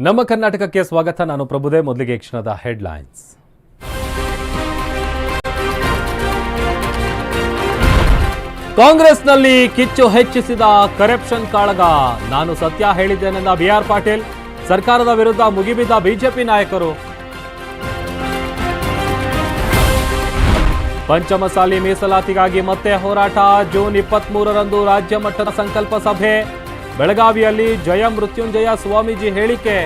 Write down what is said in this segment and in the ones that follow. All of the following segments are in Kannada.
ನಮ್ಮ ಕರ್ನಾಟಕಕ್ಕೆ ಸ್ವಾಗತ. ನಾನು ಪ್ರಭುದೇ, ಮೊದಲಿಗೆ ಕ್ಷಣದ ಹೆಡ್ಲೈನ್ಸ್. ಕಾಂಗ್ರೆಸ್ನಲ್ಲಿ ಕಿಚ್ಚು ಹೆಚ್ಚಿಸಿದ ಕರಪ್ಷನ್ ಕಾಳಗ. ನಾನು ಸತ್ಯ ಹೇಳಿದ್ದೇನೆಂದ ಬಿಆರ್ ಪಾಟೀಲ್. ಸರ್ಕಾರದ ವಿರುದ್ಧ ಮುಗಿಬಿದ್ದ ಬಿಜೆಪಿ ನಾಯಕರು. ಪಂಚಮಸಾಲಿ ಮೀಸಲಾತಿಗಾಗಿ ಮತ್ತೆ ಹೋರಾಟ. ಜೂನ್ ಇಪ್ಪತ್ತ್ ಮೂರರಂದು ರಾಜ್ಯ ಮಟ್ಟದ ಸಂಕಲ್ಪ ಸಭೆ. ಬೆಳಗಾವಿಯಲ್ಲಿ ಜಯ ಮೃತ್ಯುಂಜಯ ಸ್ವಾಮೀಜಿ ಹೇಳಿಕೆ.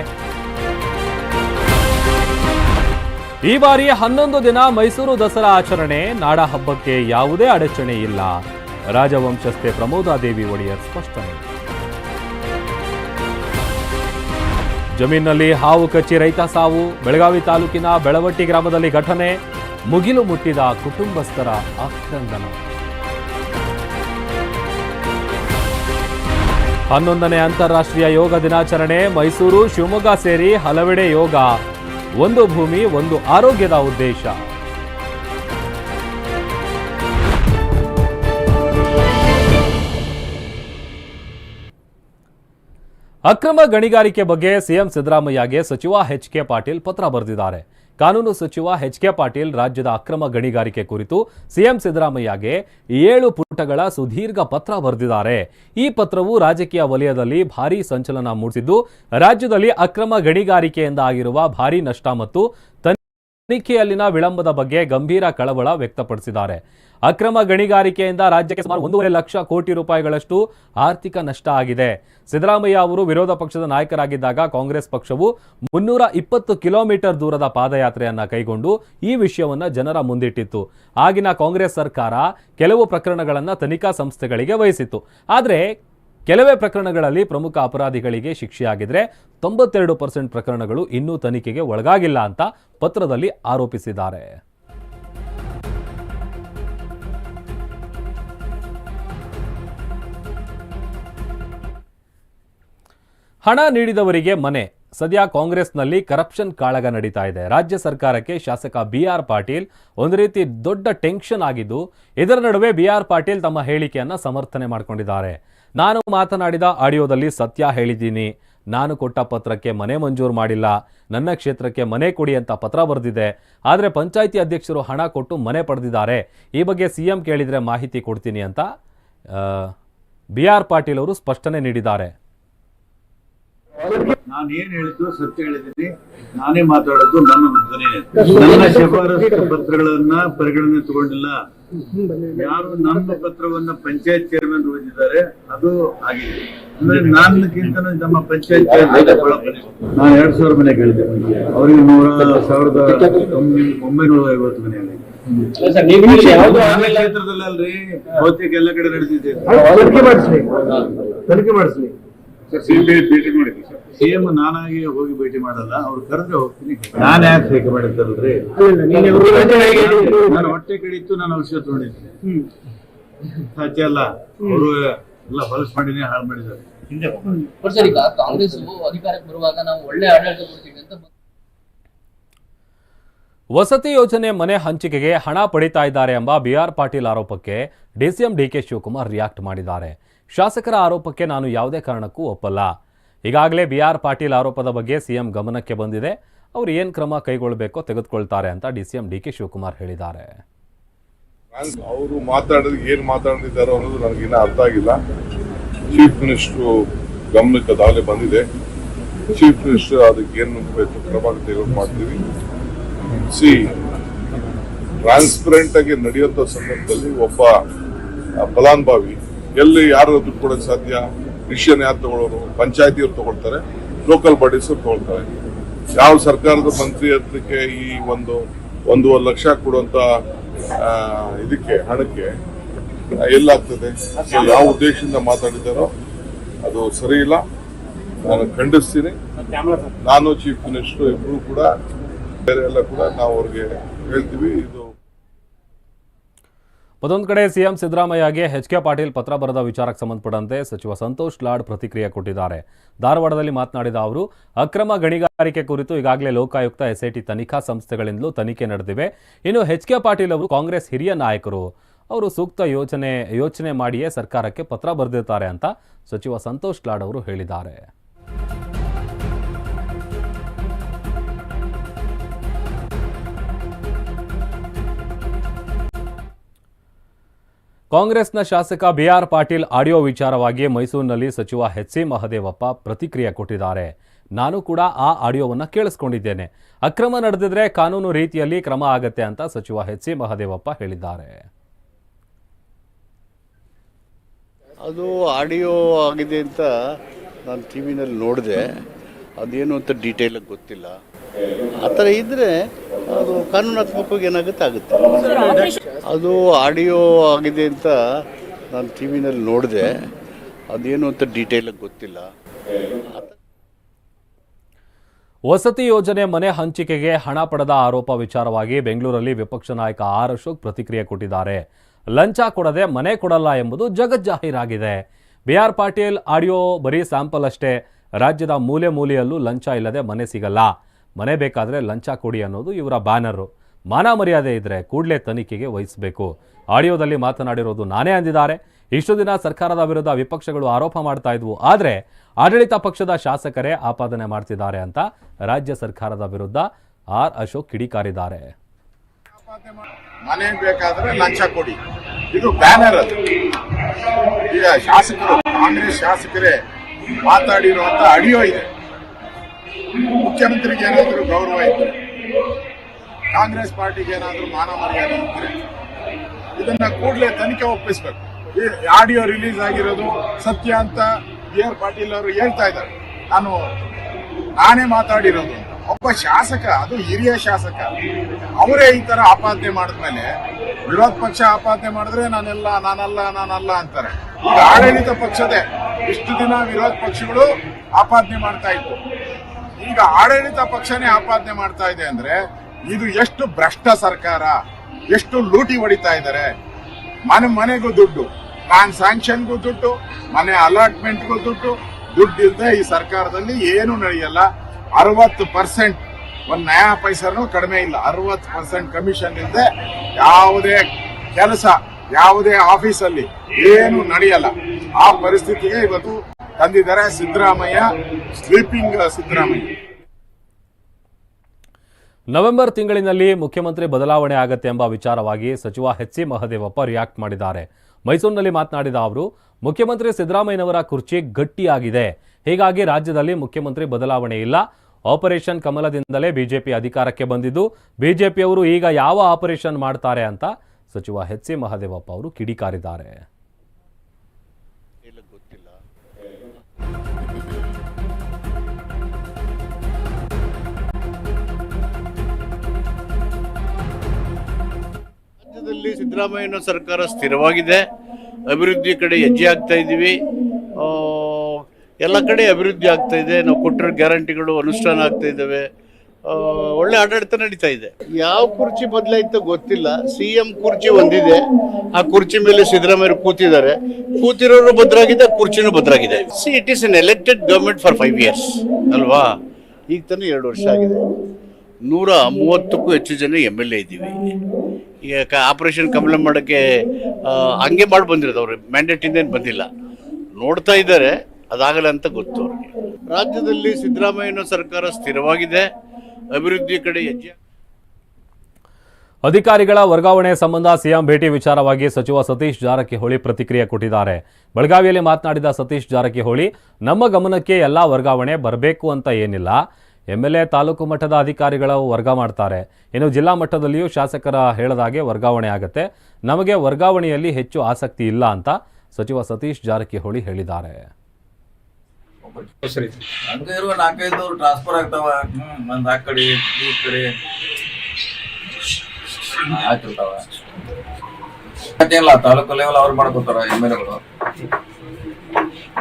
ಈ ಬಾರಿ ಹನ್ನೊಂದು ದಿನ ಮೈಸೂರು ದಸರಾ ಆಚರಣೆ ನಾಡ ಹಬ್ಬಕ್ಕೆ ಯಾವುದೇ ಅಡಚಣೆ ಇಲ್ಲ. ರಾಜವಂಶಸ್ಥೆ ಪ್ರಮೋದಾದೇವಿ ಒಡೆಯರ್ ಸ್ಪಷ್ಟನೆ. ಜಮೀನಿನಲ್ಲಿ ಹಾವು ಕಚ್ಚಿ ರೈತ ಸಾವು, ಬೆಳಗಾವಿ ತಾಲೂಕಿನ ಬೆಳವಟ್ಟಿ ಗ್ರಾಮದಲ್ಲಿ ಘಟನೆ, ಮುಗಿಲು ಮುಟ್ಟಿದ ಕುಟುಂಬಸ್ಥರ ಆಕ್ರಂದನ. ಹನ್ನೊಂದನೇ ಅಂತಾರಾಷ್ಟ್ರೀಯ ಯೋಗ ದಿನಾಚರಣೆ, ಮೈಸೂರು, ಶಿವಮೊಗ್ಗ ಸೇರಿ ಹಲವೆಡೆ ಯೋಗ. ಒಂದು ಭೂಮಿ, ಒಂದು ಆರೋಗ್ಯದ ಉದ್ದೇಶ. ಅಕ್ರಮ ಗಣಿಗಾರಿಕೆ ಬಗ್ಗೆ ಸಿಎಂ ಸಿದ್ದರಾಮಯ್ಯಗೆ ಸಚಿವ ಎಚ್ ಕೆ ಪಾಟೀಲ್ ಪತ್ರ ಬರೆದಿದ್ದಾರೆ. ಕಾನೂನು ಸಚಿವ ಎಚ್ ಕೆ ಪಾಟೀಲ್ ರಾಜ್ಯದ ಅಕ್ರಮ ಗಣಿಗಾರಿಕೆ ಕುರಿತು ಸಿಎಂ ಸಿದ್ದರಾಮಯ್ಯಗೆ ಏಳು ಪುಟಗಳ ಸುದೀರ್ಘ ಪತ್ರ ಬರೆದಿದ್ದಾರೆ. ಈ ಪತ್ರವು ರಾಜಕೀಯ ವಲಯದಲ್ಲಿ ಭಾರೀ ಸಂಚಲನ ಮೂಡಿಸಿದ್ದು, ರಾಜ್ಯದಲ್ಲಿ ಅಕ್ರಮ ಗಣಿಗಾರಿಕೆಯಿಂದ ಆಗಿರುವ ಭಾರೀ ನಷ್ಟ ಮತ್ತು ತನಿಖೆಯಲ್ಲಿನ ವಿಳಂಬದ ಬಗ್ಗೆ ಗಂಭೀರ ಕಳವಳ ವ್ಯಕ್ತಪಡಿಸಿದ್ದಾರೆ. ಅಕ್ರಮ ಗಣಿಗಾರಿಕೆಯಿಂದ ರಾಜ್ಯಕ್ಕೆ ಸುಮಾರು ಒಂದೂವರೆ ಲಕ್ಷ ಕೋಟಿ ರೂಪಾಯಿಗಳಷ್ಟು ಆರ್ಥಿಕ ನಷ್ಟ ಆಗಿದೆ. ಸಿದ್ದರಾಮಯ್ಯ ಅವರು ವಿರೋಧ ಪಕ್ಷದ ನಾಯಕರಾಗಿದ್ದಾಗ ಕಾಂಗ್ರೆಸ್ ಪಕ್ಷವು ಮುನ್ನೂರ ಇಪ್ಪತ್ತು ಕಿಲೋಮೀಟರ್ ದೂರದ ಪಾದಯಾತ್ರೆಯನ್ನ ಕೈಗೊಂಡು ಈ ವಿಷಯವನ್ನ ಜನರ ಮುಂದಿಟ್ಟಿತ್ತು. ಆಗಿನ ಕಾಂಗ್ರೆಸ್ ಸರ್ಕಾರ ಕೆಲವು ಪ್ರಕರಣಗಳನ್ನು ತನಿಖಾ ಸಂಸ್ಥೆಗಳಿಗೆ ವಹಿಸಿತ್ತು. ಆದರೆ ಕೆಲವೇ ಪ್ರಕರಣಗಳಲ್ಲಿ ಪ್ರಮುಖ ಅಪರಾಧಿಗಳಿಗೆ ಶಿಕ್ಷೆಯಾಗಿದ್ರೆ ತೊಂಬತ್ತೆರಡು ಪರ್ಸೆಂಟ್ ಪ್ರಕರಣಗಳು ಇನ್ನೂ ತನಿಖೆಗೆ ಒಳಗಾಗಿಲ್ಲ ಅಂತ ಪತ್ರದಲ್ಲಿ ಆರೋಪಿಸಿದ್ದಾರೆ. ಹಣ ನೀಡಿದವರಿಗೆ ಮನೆ. ಸದ್ಯ ಕಾಂಗ್ರೆಸ್ನಲ್ಲಿ ಕರಪ್ಷನ್ ಕಾಳಗ ನಡೀತಾ ಇದೆ. ರಾಜ್ಯ ಸರ್ಕಾರಕ್ಕೆ ಶಾಸಕ ಬಿ ಆರ್ ಪಾಟೀಲ್ ಒಂದು ರೀತಿ ದೊಡ್ಡ ಟೆನ್ಷನ್ ಆಗಿದ್ದು, ಇದರ ನಡುವೆ ಬಿ ಆರ್ ಪಾಟೀಲ್ ತಮ್ಮ ಹೇಳಿಕೆಯನ್ನು ಸಮರ್ಥನೆ ಮಾಡಿಕೊಂಡಿದ್ದಾರೆ. ನಾನು ಮಾತನಾಡಿದ ಆಡಿಯೋದಲ್ಲಿ ಸತ್ಯ ಹೇಳಿದ್ದೀನಿ. ನಾನು ಕೊಟ್ಟ ಪತ್ರಕ್ಕೆ ಮನೆ ಮಂಜೂರು ಮಾಡಿಲ್ಲ. ನನ್ನ ಕ್ಷೇತ್ರಕ್ಕೆ ಮನೆ ಕೊಡಿ ಅಂತ ಪತ್ರ ಬರೆದಿದೆ. ಆದರೆ ಪಂಚಾಯಿತಿ ಅಧ್ಯಕ್ಷರು ಹಣ ಕೊಟ್ಟು ಮನೆ ಪಡೆದಿದ್ದಾರೆ. ಈ ಬಗ್ಗೆ ಸಿಎಂ ಕೇಳಿದರೆ ಮಾಹಿತಿ ಕೊಡ್ತೀನಿ ಅಂತ ಬಿ ಆರ್ ಪಾಟೀಲ್ ಅವರು ಸ್ಪಷ್ಟನೆ ನೀಡಿದ್ದಾರೆ. ನಾನು ಏನ್ ಹೇಳಿದ್ದು ಸತ್ಯ ಹೇಳಿದ್ದೀನಿ. ನಾನೇ ಮಾತಾಡೋದು ನನ್ನ ಧ್ವನಿ ನನ್ನ ಶಿಫಾರಸು ಪತ್ರಗಳನ್ನ ಪರಿಗಣನೆ ತಗೊಂಡಿಲ್ಲ. ಯಾರು ನನ್ನ ಪತ್ರವನ್ನ ಪಂಚಾಯತ್ ಚೇರ್ಮನ್ ಓದಿದ್ದಾರೆ ಅದು ಆಗಿದೆ. ಅಂದ್ರೆ ನಾನಕ್ಕಿಂತ ನಮ್ಮ ಪಂಚಾಯತ್ ಚೇರ್ಮನ್ ನಾನು ಎರಡ್ ಸಾವಿರ ಮನೆ ಕೇಳಿದೆ ಅವರಿಗೆ ನೂರ ಸಾವಿರದ ಒಂಬೈ- ಒಂಬೈನೂರ ಐವತ್ತು ಮನೆ ಕ್ಷೇತ್ರದಲ್ಲಿ ಅಲ್ರಿ ಬಹುತೇಕ ಎಲ್ಲ ಕಡೆ ನಡೆದಿದೆ. ತನಿಖೆ ಮಾಡಿಸ್ಲಿ. ತನಿಖೆ ಮಾಡಿಸ್ಲಿ. ಸಿಎಂ ನಾನಾಗಿ ಹೋಗಿ ಭೇಟಿ ಮಾಡಲ್ಲ ಅವ್ರು ಕರೆದ್ರೆ ಹೋಗ್ತೀನಿ. ನಾನು ಯಾಕೆ ಭೇಟಿ ಮಾಡಿದ್ದಲ್ರಿ? ನಾನು ಹೊಟ್ಟೆ ಕಡಿತು ನಾನು ಔಷಧ ತಗೊಂಡಿದ್ದೆ. ಸಾಧ್ಯ ಅಲ್ಲ. ಅವರು ಎಲ್ಲ ಹೊಲಸ್ ಮಾಡಿನೇ ಹಾಳು ಮಾಡಿದ್ದಾರೆ. ಕಾಂಗ್ರೆಸ್ ಅಧಿಕಾರಕ್ಕೆ ಬರುವಾಗ ನಾವು ಒಳ್ಳೆ ಆಡಳಿತ ಕೊಡ್ತೀವಿ ಅಂತ ವಸತಿ ಯೋಜನೆ ಮನೆ ಹಂಚಿಕೆಗೆ ಹಣ ಪಡಿತಾ ಇದ್ದಾರೆ ಎಂಬ ಬಿಆರ್ ಪಾಟೀಲ್ ಆರೋಪಕ್ಕೆ ಡಿಸಿಎಂ ಡಿಕೆ ಶಿವಕುಮಾರ್ ರಿಯಾಕ್ಟ್ ಮಾಡಿದ್ದಾರೆ. ಶಾಸಕರ ಆರೋಪಕ್ಕೆ ನಾನು ಯಾವುದೇ ಕಾರಣಕ್ಕೂ ಒಪ್ಪಲ್ಲ. ಈಗಾಗಲೇ ಬಿ ಆರ್ ಪಾಟೀಲ್ ಆರೋಪದ ಬಗ್ಗೆ ಸಿಎಂ ಗಮನಕ್ಕೆ ಬಂದಿದೆ. ಅವರು ಏನು ಕ್ರಮ ಕೈಗೊಳ್ಳಬೇಕೋ ತೆಗೆದುಕೊಳ್ತಾರೆ ಅಂತ D C M D K Shivakumar ಹೇಳಿದ್ದಾರೆ. ಅವರು ಮಾತಾಡಿದ್ರೆ ಏನು ಮಾತಾಡಿದ್ದಾರೋ ಅನ್ನೋದು ನನಗಿನ್ನ ಅರ್ಥ ಆಗಿಲ್ಲ. ಚೀಫ್ ಮಿನಿಸ್ಟರ್ ಗಮನಕ್ಕೆ ಬಂದಿದೆ. ಚೀಫ್ ಮಿನಿಸ್ಟರ್ ಅದಕ್ಕೆ ಏನು ಕ್ರಮ ತೆಗೆದು ಮಾಡ್ತೀವಿ. ಸಿ ಟ್ರಾನ್ಸ್ಪರೆಂಟ್ ಆಗಿ ನಡೆಯುವಂತ ಸಂದರ್ಭದಲ್ಲಿ ಒಬ್ಬ ಫಲಾನುಭವಿ ಎಲ್ಲಿ ಯಾರು ದುಡ್ಡು ಕೊಡೋಕೆ ಸಾಧ್ಯ? ಡಿಸಿಷನ್ ಯಾರು ತಗೊಳ್ಳೋರು ಪಂಚಾಯತಿಯವ್ರು ತಗೊಳ್ತಾರೆ ಲೋಕಲ್ ಬಾಡೀಸ್ ತಗೊಳ್ತಾರೆ. ಯಾವ ಸರ್ಕಾರದ ಮಂತ್ರಿ ಹತ್ರಕ್ಕೆ ಈ ಒಂದು ಒಂದೂವರೆ ಲಕ್ಷ ಕೊಡುವಂತ ಇದಕ್ಕೆ, ಹಣಕ್ಕೆ ಎಲ್ಲಾಗ್ತದೆ? ಯಾವ ಉದ್ದೇಶದಿಂದ ಮಾತಾಡಿದಾರೋ ಅದು ಸರಿ ಇಲ್ಲ. ನಾನು ಖಂಡಿಸ್ತೀನಿ. ನಾನು ಚೀಫ್ ಮಿನಿಸ್ಟರ್ ಇಬ್ರು ಕೂಡ, ಬೇರೆ ಎಲ್ಲ ಕೂಡ ನಾವು ಅವ್ರಿಗೆ ಹೇಳ್ತೀವಿ. ಇದು ಮತ್ತೊಂದು ಕಡೆ ಸಿಎಂ ಸಿದ್ದರಾಮಯ್ಯಗೆ ಎಚ್ ಕೆ ಪಾಟೀಲ್ ಪತ್ರ ಬರೆದ ವಿಚಾರಕ್ಕೆ ಸಂಬಂಧಪಟ್ಟಂತೆ ಸಚಿವ ಸಂತೋಷ್ ಲಾಡ್ ಪ್ರತಿಕ್ರಿಯೆ ಕೊಟ್ಟಿದ್ದಾರೆ. ಧಾರವಾಡದಲ್ಲಿ ಮಾತನಾಡಿದ ಅವರು, ಅಕ್ರಮ ಗಣಿಗಾರಿಕೆ ಕುರಿತು ಈಗಾಗಲೇ ಲೋಕಾಯುಕ್ತ ಎಸ್ಐಟಿ ತನಿಖಾ ಸಂಸ್ಥೆಗಳಿಂದಲೂ ತನಿಖೆ ನಡೆದಿವೆ. ಇನ್ನು ಎಚ್ ಕೆ ಪಾಟೀಲ್ ಅವರು ಕಾಂಗ್ರೆಸ್ ಹಿರಿಯ ನಾಯಕರು, ಅವರು ಸೂಕ್ತ ಯೋಚನೆ ಯೋಚನೆ ಮಾಡಿಯೇ ಸರ್ಕಾರಕ್ಕೆ ಪತ್ರ ಬರೆದಿರ್ತಾರೆ ಅಂತ ಸಚಿವ ಸಂತೋಷ್ ಲಾಡ್ ಅವರು ಹೇಳಿದ್ದಾರೆ. ಕಾಂಗ್ರೆಸ್ನ ಶಾಸಕ ಬಿಆರ್ ಪಾಟೀಲ್ ಆಡಿಯೋ ವಿಚಾರವಾಗಿ ಮೈಸೂರಿನಲ್ಲಿ ಸಚಿವ ಎಚ್ ಸಿ ಮಹದೇವಪ್ಪ ಪ್ರತಿಕ್ರಿಯೆ ಕೊಟ್ಟಿದ್ದಾರೆ. ನಾನು ಕೂಡ ಆ ಆಡಿಯೋವನ್ನು ಕೇಳಿಸ್ಕೊಂಡಿದ್ದೇನೆ. ಅಕ್ರಮ ನಡೆದಿದ್ರೆ ಕಾನೂನು ರೀತಿಯಲ್ಲಿ ಕ್ರಮ ಆಗತ್ತೆ ಅಂತ ಸಚಿವ ಎಚ್ ಸಿ ಮಹದೇವಪ್ಪ ಹೇಳಿದ್ದಾರೆ. ಅದು ಆಡಿಯೋ ಆಗಿದೆ ಅಂತ ನಾನು ಟಿ ವಿನಲ್ಲಿ ನೋಡಿದೆ. ಅದೇನು ಅಂತ ಡೀಟೇಲಾಗಿ ಗೊತ್ತಿಲ್ಲ. ಆ ಥರ ಇದ್ದರೆ ಅದು ಕಾನೂನಾತ್ಮಕವಾಗಿ ಏನಾಗುತ್ತೆ ಆಗುತ್ತೆ. ಅದು ಆಡಿಯೋ ಆಗಿದೆ ಅಂತ ನಾನು ಟಿ ವಿನಲ್ಲಿ ನೋಡಿದೆ. ಅದೇನು ಅಂತ ಡೀಟೇಲಾಗಿ ಗೊತ್ತಿಲ್ಲ. ವಸತಿ ಯೋಜನೆ ಮನೆ ಹಂಚಿಕೆಗೆ ಹಣ ಪಡೆದ ಆರೋಪ ವಿಚಾರವಾಗಿ ಬೆಂಗಳೂರಲ್ಲಿ ವಿಪಕ್ಷ ನಾಯಕ ಆರ್ ಅಶೋಕ್ ಪ್ರತಿಕ್ರಿಯೆ ಕೊಟ್ಟಿದ್ದಾರೆ. ಲಂಚ ಕೊಡದೆ ಮನೆ ಕೊಡಲ್ಲ ಎಂಬುದು ಜಗಜ್ಜಾಹೀರಾಗಿದೆ ಬಿಆರ್ ಪಾಟೀಲ್ ಆಡಿಯೋ ಬರೀ ಸ್ಯಾಂಪಲ್ ಅಷ್ಟೇ. ರಾಜ್ಯದ ಮೂಲೆ ಮೂಲೆಯಲ್ಲೂ ಲಂಚ ಇಲ್ಲದೆ ಮನೆ ಸಿಗಲ್ಲ. ಮನೆ ಬೇಕಾದರೆ ಲಂಚ ಕೊಡಿ ಅನ್ನೋದು ಇವರ ಬ್ಯಾನರು. ಮಾನ ಮರ್ಯಾದೆ ಇದ್ದರೆ ಕೂಡಲೇ ತನಿಖೆಗೆ ವಹಿಸಬೇಕು. ಆಡಿಯೋದಲ್ಲಿ ಮಾತನಾಡಿರೋದು ನಾನೇ ಅಂದಿದ್ದಾರೆ. ಇಷ್ಟು ದಿನ ಸರ್ಕಾರದ ವಿರುದ್ಧ ವಿಪಕ್ಷಗಳು ಆರೋಪ ಮಾಡ್ತಾ ಇದ್ವು. ಆದರೆ ಆಡಳಿತ ಪಕ್ಷದ ಶಾಸಕರೇ ಆಪಾದನೆ ಮಾಡ್ತಿದ್ದಾರೆ ಅಂತ ರಾಜ್ಯ ಸರ್ಕಾರದ ವಿರುದ್ಧ ಆರ್ ಅಶೋಕ್ ಕಿಡಿಕಾರಿದ್ದಾರೆ. ಬೇಕಾದ್ರೆ ಲಂಚ ಕೊಡಿ. ಇದು ಬ್ಯಾನರ್ ಅದು. ಈಗ ಶಾಸಕರು, ಕಾಂಗ್ರೆಸ್ ಶಾಸಕರೇ ಮಾತಾಡಿರುವಂತ ಆಡಿಯೋ ಇದೆ. ಮುಖ್ಯಮಂತ್ರಿಗೆ ಏನಾದರೂ ಗೌರವ ಇದ್ದರೆ ಕಾಂಗ್ರೆಸ್ ಪಾರ್ಟಿಗೆ ಏನಾದರೂ ಮಾನ ಮರ್ಯಾದೆ ಇದ್ದರೆ ಇದನ್ನ ಕೂಡಲೇ ತನಿಖೆ ಒಪ್ಪಿಸಬೇಕು. ಆಡಿಯೋ ರಿಲೀಸ್ ಆಗಿರೋದು ಸತ್ಯ ಅಂತ ಬಿ ಆರ್ ಪಾಟೀಲ್ ಅವರು ಹೇಳ್ತಾ ಇದ್ದಾರೆ. ನಾನು ನಾನೇ ಮಾತಾಡಿರೋದು ಒಬ್ಬ ಶಾಸಕ, ಅದು ಹಿರಿಯ ಶಾಸಕ, ಅವರೇ ಈ ತರ ಆಪಾದನೆ ಮಾಡಿದ್ಮೇಲೆ ವಿರೋಧ ಪಕ್ಷ ಆಪಾದನೆ ಮಾಡಿದ್ರೆ ನಾನೆಲ್ಲ, ನಾನಲ್ಲ ನಾನಲ್ಲ ಅಂತಾರೆ. ಈಗ ಆಡಳಿತ ಪಕ್ಷದೇ ಇಷ್ಟು ದಿನ ವಿರೋಧ ಪಕ್ಷಗಳು ಆಪಾದನೆ ಮಾಡ್ತಾ ಇತ್ತು. ಈಗ ಆಡಳಿತ ಪಕ್ಷನೇ ಆಪಾದನೆ ಮಾಡ್ತಾ ಇದೆ ಅಂದ್ರೆ ಇದು ಎಷ್ಟು ಭ್ರಷ್ಟ ಸರ್ಕಾರ, ಎಷ್ಟು ಲೂಟಿ ಹೊಡಿತಾ ಇದ್ದಾರೆ. ಮನೆ ಮನೆಗೂ ದುಡ್ಡು ಪ್ಲಾನ್ ಸ್ಯಾಂಕ್ಷನ್ಗೂ ದುಡ್ಡು, ಮನೆ ಅಲಾಟ್ಮೆಂಟ್ಗೂ ದುಡ್ಡು ದುಡ್ಡು ಇಲ್ಲದೆ ಈ ಸರ್ಕಾರದಲ್ಲಿ ಏನು ನಡೆಯಲ್ಲ. ಅರವತ್ತು ಪರ್ಸೆಂಟ್ ಒಂದು ನಯಾ ಪೈಸನೂ ಕಡಿಮೆ ಇಲ್ಲ. ಅರವತ್ತು ಪರ್ಸೆಂಟ್ ಕಮಿಷನ್ ಇಲ್ಲದೆ ಯಾವುದೇ ಕೆಲಸ, ಯಾವುದೇ ಆಫೀಸಲ್ಲಿ ಏನು ನಡೆಯಲ್ಲ. ಆ ಪರಿಸ್ಥಿತಿಗೆ ಇವತ್ತು ತಂದಿದ್ದಾರೆ ಸಿದ್ದರಾಮಯ್ಯ, ಸ್ಲೀಪಿಂಗ್ ಸಿದ್ದರಾಮಯ್ಯ. ನವೆಂಬರ್ ತಿಂಗಳಿನಲ್ಲಿ ಮುಖ್ಯಮಂತ್ರಿ ಬದಲಾವಣೆ ಆಗತ್ತೆ ಎಂಬ ವಿಚಾರವಾಗಿ ಸಚಿವ ಎಚ್ ಸಿ ಮಹದೇವಪ್ಪ ರಿಯಾಕ್ಟ್ ಮಾಡಿದ್ದಾರೆ. ಮೈಸೂರಿನಲ್ಲಿ ಮಾತನಾಡಿದ ಅವರು, ಮುಖ್ಯಮಂತ್ರಿ ಸಿದ್ದರಾಮಯ್ಯನವರ ಕುರ್ಚಿ ಗಟ್ಟಿಯಾಗಿದೆ. ಹೀಗಾಗಿ ರಾಜ್ಯದಲ್ಲಿ ಮುಖ್ಯಮಂತ್ರಿ ಬದಲಾವಣೆ ಇಲ್ಲ. ಆಪರೇಷನ್ ಕಮಲದಿಂದಲೇ ಬಿಜೆಪಿ ಅಧಿಕಾರಕ್ಕೆ ಬಂದಿದ್ದು, ಬಿಜೆಪಿಯವರು ಈಗ ಯಾವ ಆಪರೇಷನ್ ಮಾಡ್ತಾರೆ ಅಂತ ಸಚಿವ ಎಚ್ ಸಿ ಮಹದೇವಪ್ಪ ಅವರು ಕಿಡಿಕಾರಿದ್ದಾರೆ ಡೀಟೇಲಾಗಿ ಗೊತ್ತಿಲ್ಲ ರಾಜ್ಯದಲ್ಲಿ ಸಿದ್ದರಾಮಯ್ಯನ ಸರ್ಕಾರ ಸ್ಥಿರವಾಗಿದೆ. ಅಭಿವೃದ್ಧಿ ಕಡೆ ಹೆಜ್ಜೆ ಆಗ್ತಾ ಇದ್ದೀವಿ. ಎಲ್ಲ ಕಡೆ ಅಭಿವೃದ್ಧಿ ಆಗ್ತಾ ಇದೆ. ನಾವು ಕೊಟ್ಟಿರೋ ಗ್ಯಾರಂಟಿಗಳು ಅನುಷ್ಠಾನ ಆಗ್ತಾ ಇದ್ದಾವೆ. ಒಳ್ಳೆ ಆಡಳಿತ ನಡೀತಾ ಇದೆ. ಯಾವ ಕುರ್ಚಿ ಬದಲಾಯಿತು ಗೊತ್ತಿಲ್ಲ. ಸಿ ಎಂ ಕುರ್ಚಿ ಒಂದಿದೆ. ಆ ಕುರ್ಚಿ ಮೇಲೆ ಸಿದ್ದರಾಮಯ್ಯ ಕೂತಿದ್ದಾರೆ. ಕೂತಿರೋರು ಭದ್ರಾಗಿದೆ ಕುರ್ಚಿನೂ ಭದ್ರಾಗಿದೆ. See it is an elected government for five years ಅಲ್ವಾ? ಈಗ ತಾನೇ ಎರಡು ವರ್ಷ ಆಗಿದೆ. ನೂರ ಮೂವತ್ತಕ್ಕೂ ಹೆಚ್ಚು ಜನ ಎಂ ಎಲ್ ಎ ಇದ್ದೀವಿ. ಈಗ ಆಪರೇಷನ್ ಕಮಲ ಮಾಡೋಕ್ಕೆ ಹಂಗೆ ಮಾಡಿ ಬಂದಿರೋದು ಅವ್ರು. ಮ್ಯಾಂಡೇಟಿಂದ ಏನು ಬಂದಿಲ್ಲ. ನೋಡ್ತಾ ಇದ್ದಾರೆ. ಅದಾಗಲ್ಲ ಅಂತ ಗೊತ್ತು. ರಾಜ್ಯದಲ್ಲಿ ಸಿದ್ದರಾಮಯ್ಯನ ಸರ್ಕಾರ ಸ್ಥಿರವಾಗಿದೆ. ಅಭಿವೃದ್ಧಿ ಕಡೆ ಹೆಜ್ಜೆ ಅಧಿಕಾರಿಗಳ ವರ್ಗಾವಣೆ ಸಂಬಂಧ ಸಿಎಂ ಭೇಟಿ ವಿಚಾರವಾಗಿ ಸಚಿವ ಸತೀಶ್ ಜಾರಕಿಹೊಳಿ ಪ್ರತಿಕ್ರಿಯೆ ಕೊಟ್ಟಿದ್ದಾರೆ. ಬೆಳಗಾವಿಯಲ್ಲಿ ಮಾತನಾಡಿದ ಸತೀಶ್ ಜಾರಕಿಹೊಳಿ, ನಮ್ಮ ಗಮನಕ್ಕೆ ಎಲ್ಲ ವರ್ಗಾವಣೆ ಬರಬೇಕು ಅಂತ ಏನಿಲ್ಲ. ಎಂಎಲ್ಎ ತಾಲೂಕು ಮಟ್ಟದ ಅಧಿಕಾರಿಗಳ ವರ್ಗ ಮಾಡ್ತಾರೆ. ಇನ್ನು ಜಿಲ್ಲಾ ಮಟ್ಟದಲ್ಲಿಯೂ ಶಾಸಕರ ಹೇಳದಾಗೆ ವರ್ಗಾವಣೆ ಆಗುತ್ತೆ. ನಮಗೆ ವರ್ಗಾವಣೆಯಲ್ಲಿ ಹೆಚ್ಚು ಆಸಕ್ತಿ ಇಲ್ಲ ಅಂತ ಸಚಿವ ಸತೀಶ್ ಜಾರಕಿಹೊಳಿ ಹೇಳಿದ್ದಾರೆ. ಹಂಗ ಇರುವ ನಾಲ್ಕೈದು ಟ್ರಾನ್ಸ್ಫರ್ ಆಗ್ತಾವ. ಹ್ಮ್, ಒಂದ್ ಆ ಕಡೆ, ಈ ಕಡೆ. ಆಗ್ತಿರ್ತಾವ ಮತ್ತೇನಿಲ್ಲ ತಾಲೂಕು ಲೆವೆಲ್ ಅವ್ರು ಮಾಡ್ಕೊತಾರ ಎಂ ಎಲ್ ಎಗಳು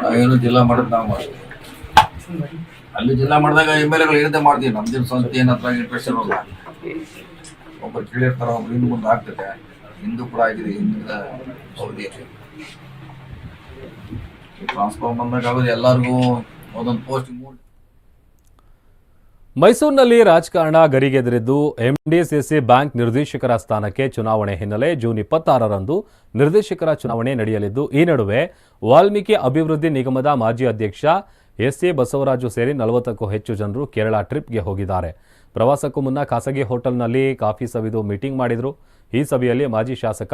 ನಾವೇನು ಜಿಲ್ಲಾ ಮಾಡೋದು ನಾವು ಮಾಡ್ತೀವಿ. ಅಲ್ಲಿ ಜಿಲ್ಲಾ ಮಾಡಿದಾಗ ಎಂ ಎಲ್ ಎಗಳು ಇರದೆ ಮಾಡ್ತೀವಿ ನಮ್ಮ ಸ್ವಂತ ಏನ್ ಅದ್ರಾಗ ಇಂಟ್ರೆಸ್ಟ್ ಇರೋಲ್ಲ. ಒಬ್ಬರು ಕೇಳಿರ್ತಾರ, ಒಬ್ರು ಹಿಂದ್ ಮುಂದೆ ಆಗ್ತದೆ. ಹಿಂದೂ ಕೂಡ ಆಗಿದೆ, ಹಿಂದಿನ ಅವಧಿ. ಎಲ್ಲರಿಗೂ ಮೈಸೂರಿನಲ್ಲಿ ರಾಜಕಾರಣ ಗರಿಗೆದರಿದ್ದು ಎಂಡಿಸಿಸಿ ಬ್ಯಾಂಕ್ ನಿರ್ದೇಶಕರ ಸ್ಥಾನಕ್ಕೆ ಚುನಾವಣೆ ಹಿನ್ನೆಲೆ ಜೂನ್ ಇಪ್ಪತ್ತಾರರಂದು ನಿರ್ದೇಶಕರ ಚುನಾವಣೆ ನಡೆಯಲಿದ್ದು, ಈ ನಡುವೆ ವಾಲ್ಮೀಕಿ ಅಭಿವೃದ್ಧಿ ನಿಗಮದ ಮಾಜಿ ಅಧ್ಯಕ್ಷ ಎಸ್ ಎ ಬಸವರಾಜು ಸೇರಿ ನಲವತ್ತಕ್ಕೂ ಹೆಚ್ಚು ಜನರು ಕೇರಳ ಟ್ರಿಪ್ಗೆ ಹೋಗಿದ್ದಾರೆ. ಪ್ರವಾಸಕ್ಕೂ ಮುನ್ನ ಖಾಸಗಿ ಹೋಟೆಲ್ನಲ್ಲಿ ಕಾಫಿ ಸವಿದು ಮೀಟಿಂಗ್ ಮಾಡಿದರು. ಈ ಸಭೆಯಲ್ಲಿ ಮಾಜಿ ಶಾಸಕ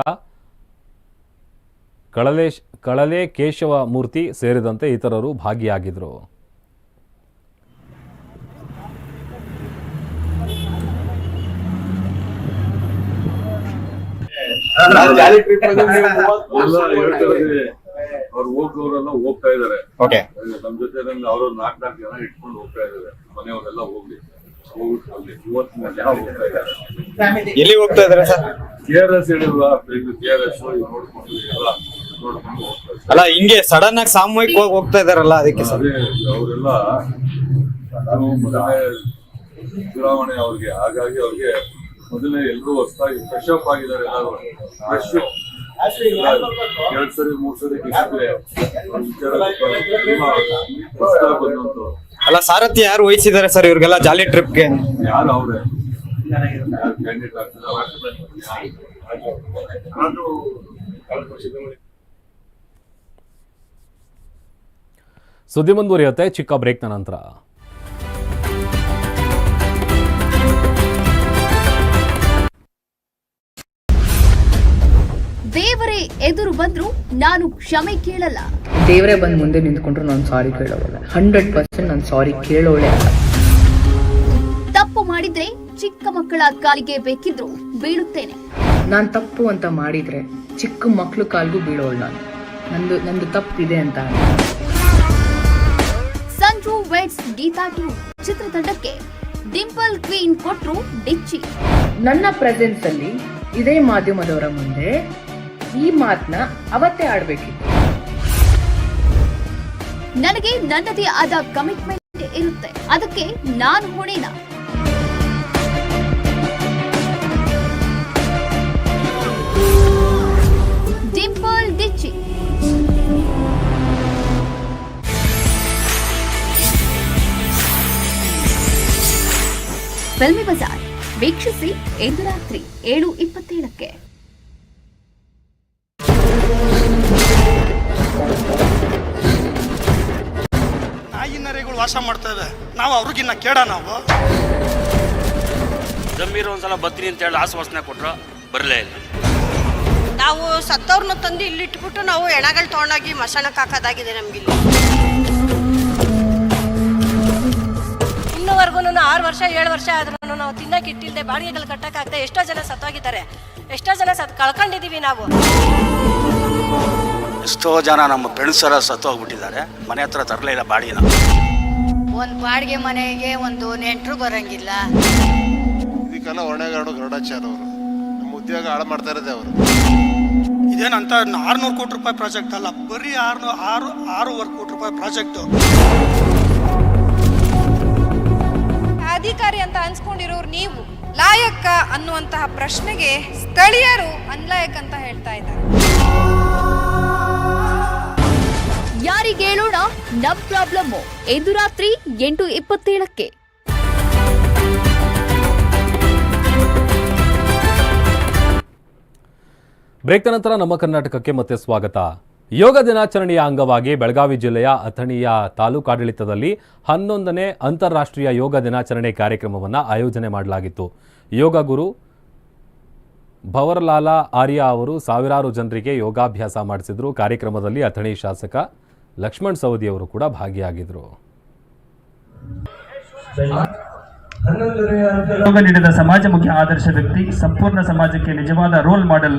ಕಳಲೆ ಕಳಲೆ ಕೇಶವ ಮೂರ್ತಿ ಸೇರಿದಂತೆ ಇತರರು ಭಾಗಿಯಾಗಿದ್ದರು. ಅವ್ರು ಹೋಗೋರೆಲ್ಲ ಹೋಗ್ತಾ ಇದಾರೆ ನಮ್ ಜೊತೆ ಅವ್ರ ನಾಲ್ಕು ನಾಲ್ಕು ಜನ ಇಟ್ಕೊಂಡು ಹೋಗ್ತಾ ಇದಾರೆ ಮನೆಯವರೆಲ್ಲ ಹೋಗ್ಲಿ ಎಲ್ಲಿ ಹೋಗ್ತಾ ಇದಾರೆ ಸರ್ ಕೆ ಆರ್ ಎಸ್ ಹೇಳಿಲ್ವಾ ಕೆ ಆರ್ ಎಸ್ ನೋಡ್ಕೊಂಡು ಅಲ್ಲ ಹಿಂಗೆ ಸಡನ್ ಆಗಿ ಸಾಮೂಹಿಕವಾಗಿ ಹೋಗ್ತಾ ಇದಾರಲ್ಲ ಅದಕ್ಕೆ ಸರ್ ಅವರೆಲ್ಲ ಮೊದಲೇ ಚುನಾವಣೆ ಅವ್ರಿಗೆ ಹಾಗಾಗಿ ಅವ್ರಿಗೆ ಮೊದಲೇ ಎಲ್ಲರೂ ಹೊಸದಾಗಿ ಫ್ರೆಶ್ ಅಪ್ ಆಗಿದ್ದಾರೆ ಎಲ್ಲರೂ. ಫ್ರೆಶ್ ಎರಡ್ ಸರಿ ಮೂರ್ ಸರಿ ವಿಚಾರ ಅಲ್ಲ ಸಾರಥಿ ಯಾರು ವಹಿಸಿದ್ದಾರೆ ಸರ್ ಇವ್ರಿಗೆಲ್ಲ ಜಾಲಿ ಟ್ರಿಪ್ಗೆ ಯಾರು ಅವ್ರೆ? ಕ್ಯಾಂಡಿಡೇಟ್ ಆಗ್ತಿದ್ದಾರೆ ಸುದ್ದಿ ಮುಂದುವರಿಯುತ್ತೆ. ಚಿಕ್ಕ ಬ್ರೇಕ್ನ ನಂತರ. ದೇವರೇ ಎದುರು ಬಂದ್ರು ನಾನು ಕ್ಷಮೆ ಕೇಳಲ್ಲ. ದೇವರೇ ಬಂದು ಮುಂದೆ ನಿಂತ್ಕೊಂಡ್ರು ನಾನು ಸಾರಿ ಕೇಳೋಳೆ ಹಂಡ್ರೆಡ್ ಪರ್ಸೆಂಟ್ ನಾನು ಸಾರಿ ಕೇಳೋಳೆ ಅಲ್ಲ. ತಪ್ಪು ಮಾಡಿದ್ರೆ ಚಿಕ್ಕ ಮಕ್ಕಳ ಕಾಲಿಗೆ ಬೇಕಿದ್ರು ಬೀಳುತ್ತೇನೆ. ನಾನು ತಪ್ಪು ಅಂತ ಮಾಡಿದ್ರೆ ಚಿಕ್ಕ ಮಕ್ಳು ಕಾಲ್ಗೂ ಬೀಳೋಳು ನಾನು ನಂದು ನಂದು ತಪ್ಪಿದೆ ಅಂತ ವೆಡ್ಸ್ ಗೀತಾ ಟು ಚಿತ್ರತಂಡಕ್ಕೆ ಡಿಂಪಲ್ ಕ್ವೀನ್ ಕೊಟ್ರು ಡಿಚ್ಚಿ. ನನ್ನ ಪ್ರೆಸೆನ್ಸ್ ಅಲ್ಲಿ ಇದೇ ಮಾಧ್ಯಮದವರ ಮುಂದೆ ಈ ಮಾತನ್ನ ಅವತ್ತೇ ಆಡ್ಬೇಕಿತ್ತು. ನನಗೆ ನನ್ನದೇ ಆದ ಕಮಿಟ್ಮೆಂಟ್ ಇರುತ್ತೆ. ಅದಕ್ಕೆ ನಾನು ಹೊಣೆನ. ಫಿಲ್ಮಿ ಬಜಾರ್. ವೀಕ್ಷಿಸಿ ಇಂದು ರಾತ್ರಿ ಏಳು ಇಪ್ಪತ್ತೇಳಕ್ಕೆ. ನಾಯಿನರೆಗಳು ವಾಸ ಮಾಡ್ತಾ ಇವೆ ನಾವು ಅವ್ರಿಗಿನ್ನ ಕೇಡ ನಾವು? ಜಮೀರ್ ಒಂದ್ಸಲ ಬತ್ತೀನಿ ಅಂತ ಹೇಳಿ ಆಶ್ವಾಸನೆ ಕೊಟ್ರು ಬರಲೇ ಇಲ್ಲ. ನಾವು ಸತ್ತವ್ರನ್ನ ತಂದು ಇಲ್ಲಿ ಇಟ್ಬಿಟ್ಟು ನಾವು ಎಣಗಳು ತಗೊಂಡೋಗಿ ಮಸಣಕ್ಕೆ ಹಾಕೋದಾಗಿದೆ ನಮ್ಗಿಲ್ಲಿ. ಇನ್ನೂವರೆಗೂ ಆರು ವರ್ಷ ಏಳು ವರ್ಷ ಆದ್ರೂ ನಾವು ತಿನ್ನಕ್ಕೆ ಇಟ್ಟಿಲ್ಲದೆ ಬಾಡಿಗೆಗಳು ಕಟ್ಟಕ್ಕಾಗದೆ ಎಷ್ಟೋ ಜನ ಸತ್ತೋಗಿದ್ದಾರೆ. ಎಷ್ಟೋ ಜನ ಸತ್ ಕಳ್ಕೊಂಡಿದೀವಿ ನಾವು. ಎಷ್ಟೋ ಜನ ನಮ್ಮ ಫ್ರೆಂಡ್ಸರ ಸತ್ತೋಗ್ಬಿಟ್ಟಿದ್ದಾರೆ. ಮನೆ ಹತ್ರ ತರಲೇ ಇಲ್ಲ ಬಾಡಿನ ಒಂದು ಬಾಡಿಗೆ ಮನೆಗೆ ಒಂದು ನೆಂಟರು ಬರಂಗಿಲ್ಲ. ಇದಕ್ಕೆಲ್ಲ ಒಣಗಾಡು ಗರುಡಾಚಾರ ಅವರು ನಮ್ಮ ಉದ್ಯೋಗ ಹಾಳು ಮಾಡ್ತಾ ಇರೋದೇ ಅವರು. ಇದೇನಂತ ಆರ್ನೂರು ಕೋಟಿ ರೂಪಾಯಿ ಪ್ರಾಜೆಕ್ಟ್ ಅಲ್ಲ ಬರೀ ಆರ್ನೂರು ಆರು ಆರೂವರೆ ಕೋಟಿ ರೂಪಾಯಿ ಪ್ರಾಜೆಕ್ಟು. ಅಧಿಕಾರಿ ಅಂತ ಅನ್ಸ್ಕೊಂಡಿರೋರು ನೀವು? ಲಾಯಕ್ಕ ಅನ್ನುವಂತಹ ಪ್ರಶ್ನೆಗೆ ಸ್ಥಳೀಯರು ಅನ್ಲಾಯಕ್ ಅಂತ ಹೇಳ್ತಾ ಇದ್ದಾರೆ. ಯಾರಿಗೇಳೋಣ ನಮ್ ಪ್ರಾಬ್ಲಮ್ ಇಂದು ರಾತ್ರಿ ಎಂಟು ಇಪ್ಪತ್ತೇಳಕ್ಕೆ. ಬ್ರೇಕ್ ನಂತರ ನಮ್ಮ ಕರ್ನಾಟಕಕ್ಕೆ ಮತ್ತೆ ಸ್ವಾಗತ. ಯೋಗ ದಿನಾಚರಣೆಯ ಅಂಗವಾಗಿ ಬೆಳಗಾವಿ ಜಿಲ್ಲೆಯ ಅಥಣಿಯ ತಾಲೂಕಾಡಳಿತದಲ್ಲಿ ಹನ್ನೊಂದನೇ ಅಂತಾರಾಷ್ಟ್ರೀಯ ಯೋಗ ದಿನಾಚರಣೆ ಕಾರ್ಯಕ್ರಮವನ್ನು ಆಯೋಜನೆ ಮಾಡಲಾಗಿತ್ತು. ಯೋಗ ಗುರು ಭವರ್ಲಾಲ ಆರ್ಯ ಅವರು ಸಾವಿರಾರು ಜನರಿಗೆ ಯೋಗಾಭ್ಯಾಸ ಮಾಡಿಸಿದ್ರು. ಕಾರ್ಯಕ್ರಮದಲ್ಲಿ ಅಥಣಿ ಶಾಸಕ ಲಕ್ಷ್ಮಣ್ ಸವದಿ ಅವರು ಕೂಡ ಭಾಗಿಯಾಗಿದ್ದರು ಯೋಗ ನೀಡಿದ ಸಮಾಜಮುಖಿ ಆದರ್ಶ ವ್ಯಕ್ತಿ ಸಂಪೂರ್ಣ ಸಮಾಜಕ್ಕೆ ನಿಜವಾದ ರೋಲ್ ಮಾಡೆಲ್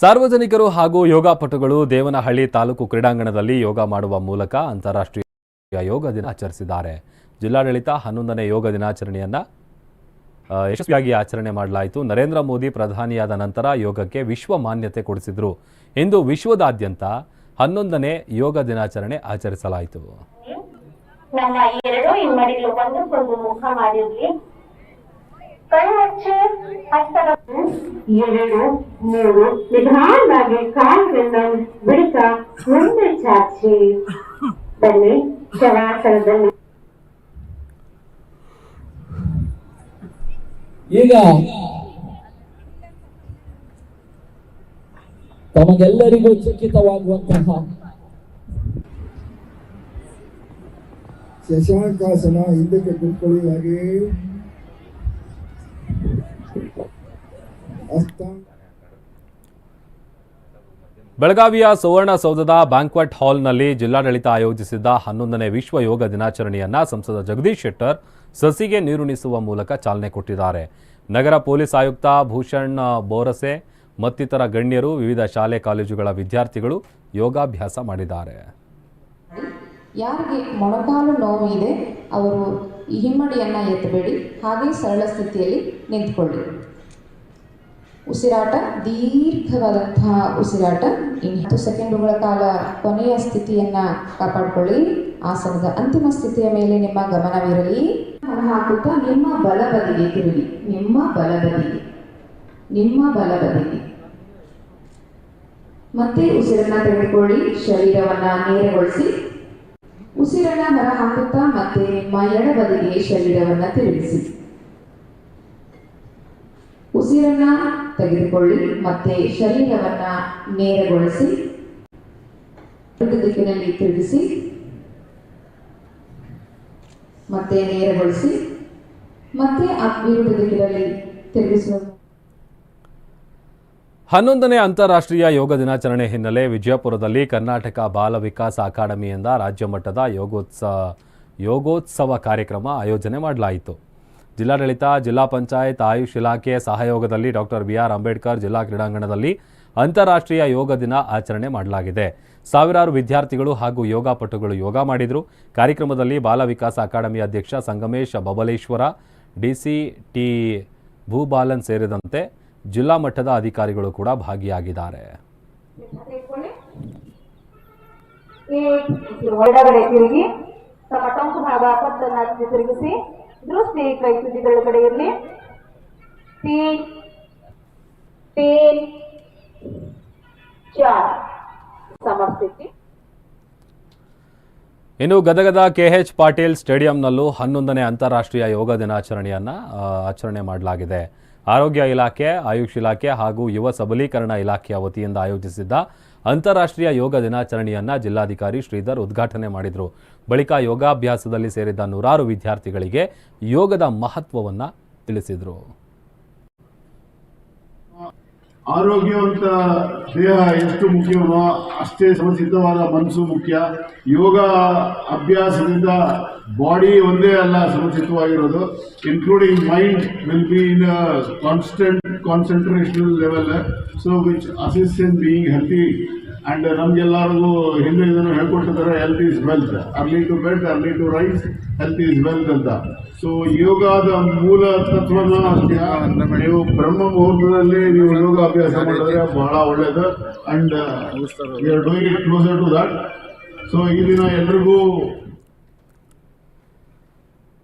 ಸಾರ್ವಜನಿಕರು ಹಾಗೂ ಯೋಗಾಪಟುಗಳು ದೇವನಹಳ್ಳಿ ತಾಲೂಕು ಕ್ರೀಡಾಂಗಣದಲ್ಲಿ ಯೋಗ ಮಾಡುವ ಮೂಲಕ ಅಂತಾರಾಷ್ಟ್ರೀಯ ಯೋಗ ದಿನ ಆಚರಿಸಿದ್ದಾರೆ ಜಿಲ್ಲಾಡಳಿತ ಹನ್ನೊಂದನೇ ಯೋಗ ದಿನಾಚರಣೆಯನ್ನ ಯಶಸ್ವಿಯಾಗಿ ಆಚರಣೆ ಮಾಡಲಾಯಿತು. ನರೇಂದ್ರ ಮೋದಿ ಪ್ರಧಾನಿಯಾದ ನಂತರ ಯೋಗಕ್ಕೆ ವಿಶ್ವ ಮಾನ್ಯತೆ ಕೊಡಿಸಿದ್ರು. ಇಂದು ವಿಶ್ವದಾದ್ಯಂತ ಹನ್ನೊಂದನೇ ಯೋಗ ದಿನಾಚರಣೆ ಆಚರಿಸಲಾಯಿತು. ಕಣ್ಣುಚ್ಚಿ ಹಸ್ತದ ಎರಡು ಮೂರು ನಿಧಾನವಾಗಿ ಕಾಲುಗಳನ್ನು ಬಿಡುತ್ತಾ ಮುಂದೆ ಚಾಚಿ. ಬನ್ನಿ ಶವಾಸನದಲ್ಲಿ. ಈಗ ತಮಗೆಲ್ಲರಿಗೂ ಚಕಿತವಾಗುವಂತಹ ಶಶಾಂಕಾಸನ ಹಿಂದಕ್ಕೆ ಕುತ್ಕೊಳ್ಳಿ ಹಾಗೆ ಬೆಳಗಾವಿಯ ಸುವರ್ಣಸೌಧದ ಬ್ಯಾಂಕ್ವೆಟ್ ಹಾಲ್ನಲ್ಲಿ ಜಿಲ್ಲಾಡಳಿತ ಆಯೋಜಿಸಿದ್ದ ಹನ್ನೊಂದನೇ ವಿಶ್ವ ಯೋಗ ದಿನಾಚರಣೆಯನ್ನ ಸಂಸದ ಜಗದೀಶ್ ಶೆಟ್ಟರ್ ಸಸಿಗೆ ನೀರುಣಿಸುವ ಮೂಲಕ ಚಾಲನೆ ಕೊಟ್ಟಿದ್ದಾರೆ. ನಗರ ಪೊಲೀಸ್ ಆಯುಕ್ತ ಭೂಷಣ್ ಬೋರಸೆ ಮತ್ತಿತರ ಗಣ್ಯರು ವಿವಿಧ ಶಾಲೆ ಕಾಲೇಜುಗಳ ವಿದ್ಯಾರ್ಥಿಗಳು ಯೋಗಾಭ್ಯಾಸ ಮಾಡಿದ್ದಾರೆ. ಯಾರಿಗೆ ಮೊಣಕಾಲು ನೋವು ಇದೆ, ಅವರು ಹಿಮ್ಮಡಿಯನ್ನು ಎತ್ತಬೇಡಿ. ಹಾಗೆ ಸರಳ ಸ್ಥಿತಿಯಲ್ಲಿ ನಿಂತ್ಕೊಳ್ಳಿ. ಉಸಿರಾಟ, ದೀರ್ಘವಾದಂತಹ ಉಸಿರಾಟ. ಇನ್ನು ಹತ್ತು ಸೆಕೆಂಡುಗಳ ಕಾಲ ಕೊನೆಯ ಸ್ಥಿತಿಯನ್ನು ಕಾಪಾಡಿಕೊಳ್ಳಿ. ಆಸನದ ಅಂತಿಮ ಸ್ಥಿತಿಯ ಮೇಲೆ ನಿಮ್ಮ ಗಮನವಿರಲಿ. ಹಾಕುತ್ತಾ ನಿಮ್ಮ ಬಲಬದಿಗೆ ತಿರುಗಿ. ನಿಮ್ಮ ಬಲಬದಿಗೆ. ನಿಮ್ಮ ಬಲಬದಿಗೆ. ಮತ್ತೆ ಉಸಿರನ್ನ ತೆಗೆದುಕೊಳ್ಳಿ. ಶರೀರವನ್ನ ನೇರಗೊಳಿಸಿ. ಉಸಿರನ್ನ ಹೊರ ಹಾಕುತ್ತಾ ಮತ್ತೆ ನಿಮ್ಮ ಎಡಬದಿಗೆ ಶರೀರವನ್ನ ತಿರುಗಿಸಿ. ಉಸಿರನ್ನ ತೆಗೆದುಕೊಳ್ಳಿ, ಮತ್ತೆ ಶರೀರವನ್ನ ನೇರಗೊಳಿಸಿ ದಿಕ್ಕಿನಲ್ಲಿ ತಿರುಗಿಸಿ, ಮತ್ತೆ ನೇರಗೊಳಿಸಿ, ಮತ್ತೆ ಅಭಿವೃದ್ಧಿ ದಿಕ್ಕಿನಲ್ಲಿ ತಿರುಗಿಸುವ ಹನ್ನೊಂದನೇ ಅಂತಾರಾಷ್ಟ್ರೀಯ ಯೋಗ ದಿನಾಚರಣೆ ಹಿನ್ನೆಲೆ ವಿಜಯಪುರದಲ್ಲಿ ಕರ್ನಾಟಕ ಬಾಲ ವಿಕಾಸ ಅಕಾಡೆಮಿಯಿಂದ ರಾಜ್ಯ ಮಟ್ಟದ ಯೋಗೋತ್ಸವ ಯೋಗೋತ್ಸವ ಕಾರ್ಯಕ್ರಮ ಆಯೋಜನೆ ಮಾಡಲಾಯಿತು. ಜಿಲ್ಲಾಡಳಿತ, ಜಿಲ್ಲಾ ಪಂಚಾಯತ್, ಆಯುಷ್ ಇಲಾಖೆ ಸಹಯೋಗದಲ್ಲಿ ಡಾಕ್ಟರ್ ಬಿ ಆರ್ ಅಂಬೇಡ್ಕರ್ ಜಿಲ್ಲಾ ಕ್ರೀಡಾಂಗಣದಲ್ಲಿ ಅಂತಾರಾಷ್ಟ್ರೀಯ ಯೋಗ ದಿನ ಆಚರಣೆ ಮಾಡಲಾಗಿದೆ. ಸಾವಿರಾರು ವಿದ್ಯಾರ್ಥಿಗಳು ಹಾಗೂ ಯೋಗಾಪಟುಗಳು ಯೋಗ ಮಾಡಿದರು. ಕಾರ್ಯಕ್ರಮದಲ್ಲಿ ಬಾಲ ವಿಕಾಸ ಅಕಾಡೆಮಿ ಅಧ್ಯಕ್ಷ Sangamesh Babaleshwar D C T Bhubalan ಸೇರಿದಂತೆ ಜಿಲ್ಲಾ ಮಟ್ಟದ ಅಧಿಕಾರಿಗಳು ಕೂಡ ಭಾಗಿಯಾಗಿದ್ದಾರೆ. ಒಳಗಡೆ ತಿರುಗಿ ತಮ್ಮ ಟೊಂಕು ಭಾಗ ಕತ್ತನ್ನ ತಿರುಗಿಸಿ ದೃಷ್ಟಿ ಕೈ ತುದಿಗಳ ಕಡೆ ಇರಲಿ ತೀನ್ ತೀನ್ ಚಾರ್ ಸಮಸ್ಥಿತಿ ಇನ್ನು ಗದಗದ ಕೆಎಚ್ ಪಾಟೀಲ್ ಸ್ಟೇಡಿಯಂನಲ್ಲೂ ಹನ್ನೊಂದನೇ ಅಂತಾರಾಷ್ಟ್ರೀಯ ಯೋಗ ದಿನಾಚರಣೆಯನ್ನು ಆಚರಣೆ ಮಾಡಲಾಗಿದೆ. ಆರೋಗ್ಯ ಇಲಾಖೆ, ಆಯುಷ್ ಇಲಾಖೆ ಹಾಗೂ ಯುವ ಸಬಲೀಕರಣ ಇಲಾಖೆಯ ವತಿಯಿಂದ ಆಯೋಜಿಸಿದ್ದ ಅಂತಾರಾಷ್ಟ್ರೀಯ ಯೋಗ ದಿನಾಚರಣೆಯನ್ನು ಜಿಲ್ಲಾಧಿಕಾರಿ ಶ್ರೀಧರ್ ಉದ್ಘಾಟನೆ ಮಾಡಿದರು. ಬಳಿಕ ಯೋಗಾಭ್ಯಾಸದಲ್ಲಿ ಸೇರಿದ್ದ ನೂರಾರು ವಿದ್ಯಾರ್ಥಿಗಳಿಗೆ ಯೋಗದ ಮಹತ್ವವನ್ನು ತಿಳಿಸಿದರು. ಆರೋಗ್ಯವಂತ ದೇಹ ಎಷ್ಟು ಮುಖ್ಯವೋ ಅಷ್ಟೇ ಸಮಸಿದ್ಧವಾದ ಮನಸ್ಸು ಮುಖ್ಯ. ಯೋಗ ಅಭ್ಯಾಸದಿಂದ ಬಾಡಿ ಒಂದೇ ಅಲ್ಲ ಸಮಚಿತವಾಗಿರೋದು including mind will be in constant concentrational level so which assist in being healthy and ನಮ್ಗೆಲ್ಲರಿಗೂ ಹಿಂದೆ ಇದನ್ನು ಹೇಳ್ಕೊಟ್ಟಿದ್ದಾರೆ health is wealth early to bed early to rise health is wealth ಅಂತ. ಸೊ ಯೋಗದ ಮೂಲ ತತ್ವನ ನೀವು ಬ್ರಹ್ಮ ಮುಹೂರ್ತದಲ್ಲಿ ನೀವು ಯೋಗ ಅಭ್ಯಾಸ ಮಾಡಿದ್ರೆ ಬಹಳ ಒಳ್ಳೇದು. And doing it closer to that so ಈ ದಿನ ಎಲ್ರಿಗೂ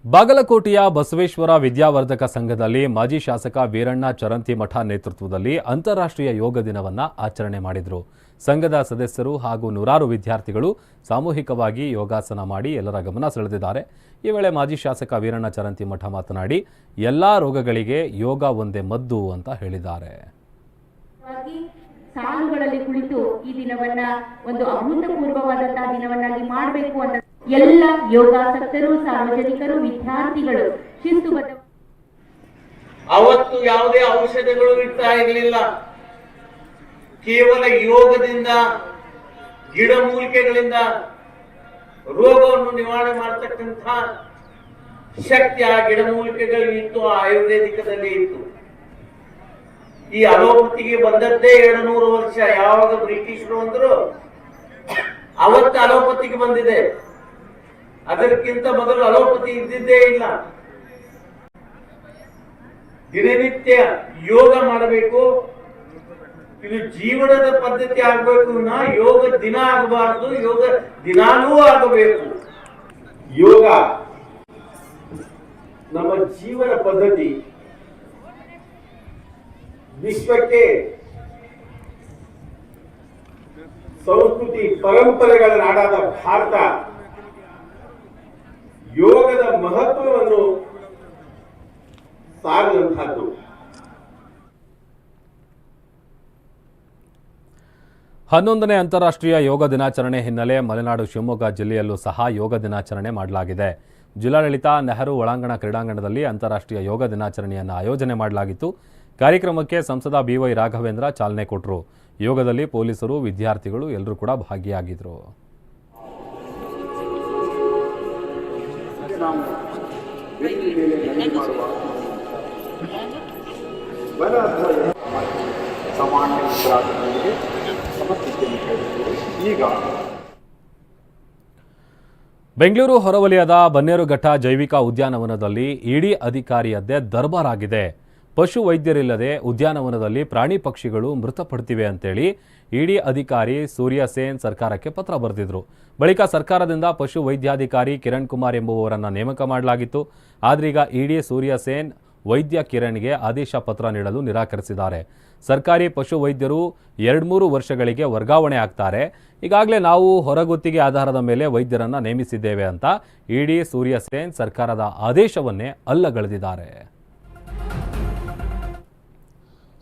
ಬಾಗಲಕೋಟೆಯ ಬಸವೇಶ್ವರ ವಿದ್ಯಾವರ್ಧಕ ಸಂಘದಲ್ಲಿ ಮಾಜಿ ಶಾಸಕ ವೀರಣ್ಣ ಚರಂತಿಮಠ ನೇತೃತ್ವದಲ್ಲಿ ಅಂತಾರಾಷ್ಟ್ರೀಯ ಯೋಗ ದಿನವನ್ನು ಆಚರಣೆ ಮಾಡಿದರು. ಸಂಘದ ಸದಸ್ಯರು ಹಾಗೂ ನೂರಾರು ವಿದ್ಯಾರ್ಥಿಗಳು ಸಾಮೂಹಿಕವಾಗಿ ಯೋಗಾಸನ ಮಾಡಿ ಎಲ್ಲರ ಗಮನ ಸೆಳೆದಿದ್ದಾರೆ. ಈ ವೇಳೆ ಮಾಜಿ ಶಾಸಕ ವೀರಣ್ಣ ಚರಂತಿಮಠ ಮಾತನಾಡಿ ಎಲ್ಲಾ ರೋಗಗಳಿಗೆ ಯೋಗ ಒಂದೇ ಮದ್ದು ಅಂತ ಹೇಳಿದ್ದಾರೆ. ಸಾಲುಗಳಲ್ಲಿ ಕುಳಿತು ಈ ದಿನವನ್ನ ಒಂದು ಅಭೂತಪೂರ್ವವಾದಂತಹ ದಿನವನ್ನಾಗಿ ಮಾಡಬೇಕು ಅಂತ ಎಲ್ಲ ಯೋಗಾಸಕ್ತರು ಸಾರ್ವಜನಿಕರು ವಿದ್ಯಾರ್ಥಿಗಳು ಶಿಸ್ತುಬದ್ಧ ಅವತ್ತು ಯಾವುದೇ ಔಷಧಗಳು ಇರ್ತಾ ಇರಲಿಲ್ಲ. ಕೇವಲ ಯೋಗದಿಂದ ಗಿಡಮೂಲಿಕೆಗಳಿಂದ ರೋಗವನ್ನು ನಿವಾರಣೆ ಮಾಡತಕ್ಕಂತಹ ಶಕ್ತಿ ಆ ಗಿಡಮೂಲಿಕೆಗಳಿಗೆ ಇತ್ತು ಆಯುರ್ವೇದಿಕದಲ್ಲಿ ಇತ್ತು. ಈ ಅಲೋಪತಿಗೆ ಬಂದದ್ದೇ ಎರಡು ನೂರು ವರ್ಷ. ಯಾವಾಗ ಬ್ರಿಟಿಷರು ಅಂದ್ರು, ಅವತ್ತು ಅಲೋಪತಿಗೆ ಬಂದಿದೆ. ಅದಕ್ಕಿಂತ ಮೊದಲು ಅಲೋಪತಿ ಇದ್ದಿದ್ದೇ ಇಲ್ಲ. ದಿನನಿತ್ಯ ಯೋಗ ಮಾಡಬೇಕು. ಇದು ಜೀವನದ ಪದ್ಧತಿ ಆಗ್ಬೇಕು ನಾ ಯೋಗ ದಿನ ಆಗಬಾರದು, ಯೋಗ ದಿನಾನೂ ಆಗಬೇಕು. ಯೋಗ. ನಮ್ಮ ಜೀವನ ಪದ್ಧತಿ. ವಿಶ್ವಕ್ಕೆ ಸಂಸ್ಕೃತಿ ಪರಂಪರೆಗಳ ನಾಡಾದ ಭಾರತ, ಯೋಗದ ಮಹತ್ವವನ್ನು ಸಾರಿದಂತಹದ್ದು ಹನ್ನೊಂದನೇ ಅಂತಾರಾಷ್ಟ್ರೀಯ ಯೋಗ ದಿನಾಚರಣೆ ಹಿನ್ನೆಲೆ ಮಲೆನಾಡು ಶಿವಮೊಗ್ಗ ಜಿಲ್ಲೆಯಲ್ಲೂ ಸಹ ಯೋಗ ದಿನಾಚರಣೆ ಮಾಡಲಾಗಿದೆ. ಜಿಲ್ಲಾಡಳಿತ ನೆಹರು ಒಳಾಂಗಣ ಕ್ರೀಡಾಂಗಣದಲ್ಲಿ ಅಂತಾರಾಷ್ಟ್ರೀಯ ಯೋಗ ದಿನಾಚರಣೆಯನ್ನು ಆಯೋಜನೆ ಮಾಡಲಾಗಿತ್ತು. ಕಾರ್ಯಕ್ರಮಕ್ಕೆ ಸಂಸದ ಬಿವೈ ರಾಘವೇಂದ್ರ ಚಾಲನೆ ಕೊಟ್ಟರು ಯೋಗದಲ್ಲಿ ಪೊಲೀಸರು, ವಿದ್ಯಾರ್ಥಿಗಳು ಎಲ್ಲರೂ ಕೂಡ ಭಾಗಿಯಾಗಿದ್ದರು ಬೆಂಗಳೂರು ಹೊರವಲಯದ ಬನ್ನೇರುಘಟ್ಟ ಜೈವಿಕ ಉದ್ಯಾನವನದಲ್ಲಿ ಇಡಿ ಅಧಿಕಾರಿಯದ್ದೇ ದರ್ಬಾರ್ ಆಗಿದೆ ಪಶು ವೈದ್ಯರಿಲ್ಲದೆ ಉದ್ಯಾನವನದಲ್ಲಿ ಪ್ರಾಣಿ ಪಕ್ಷಿಗಳು ಮೃತಪಡ್ತಿವೆ ಅಂತೇಳಿ ಇಡಿ ಅಧಿಕಾರಿ ಸೂರ್ಯ ಸೇನ್ ಸರ್ಕಾರಕ್ಕೆ ಪತ್ರ ಬರೆದಿದ್ರು. ಬಳಿಕ ಸರ್ಕಾರದಿಂದ ಪಶು ವೈದ್ಯಾಧಿಕಾರಿ ಕಿರಣ್ ಕುಮಾರ್ ಎಂಬುವವರನ್ನ ನೇಮಕ ಮಾಡಲಾಗಿತ್ತು. ಆದ್ರೀಗ ಇಡಿ ಸೂರ್ಯ ಸೇನ್ ವೈದ್ಯ ಕಿರಣ್ಗೆ ಆದೇಶ ಪತ್ರ ನೀಡಲು ನಿರಾಕರಿಸಿದ್ದಾರೆ. ಸರ್ಕಾರಿ ಪಶು ವೈದ್ಯರು ಎರಡ್ಮೂರು ವರ್ಷಗಳಿಗೆ ವರ್ಗಾವಣೆ ಆಗ್ತಾರೆ. ಈಗಾಗಲೇ ನಾವು ಹೊರಗುತ್ತಿಗೆ ಆಧಾರದ ಮೇಲೆ ವೈದ್ಯರನ್ನ ನೇಮಿಸಿದ್ದೇವೆ ಅಂತ ಇಡಿ ಸೂರ್ಯ ಸೇನ್ ಸರ್ಕಾರದ ಆದೇಶವನ್ನೇ ಅಲ್ಲಗಳೆದಿದ್ದಾರೆ.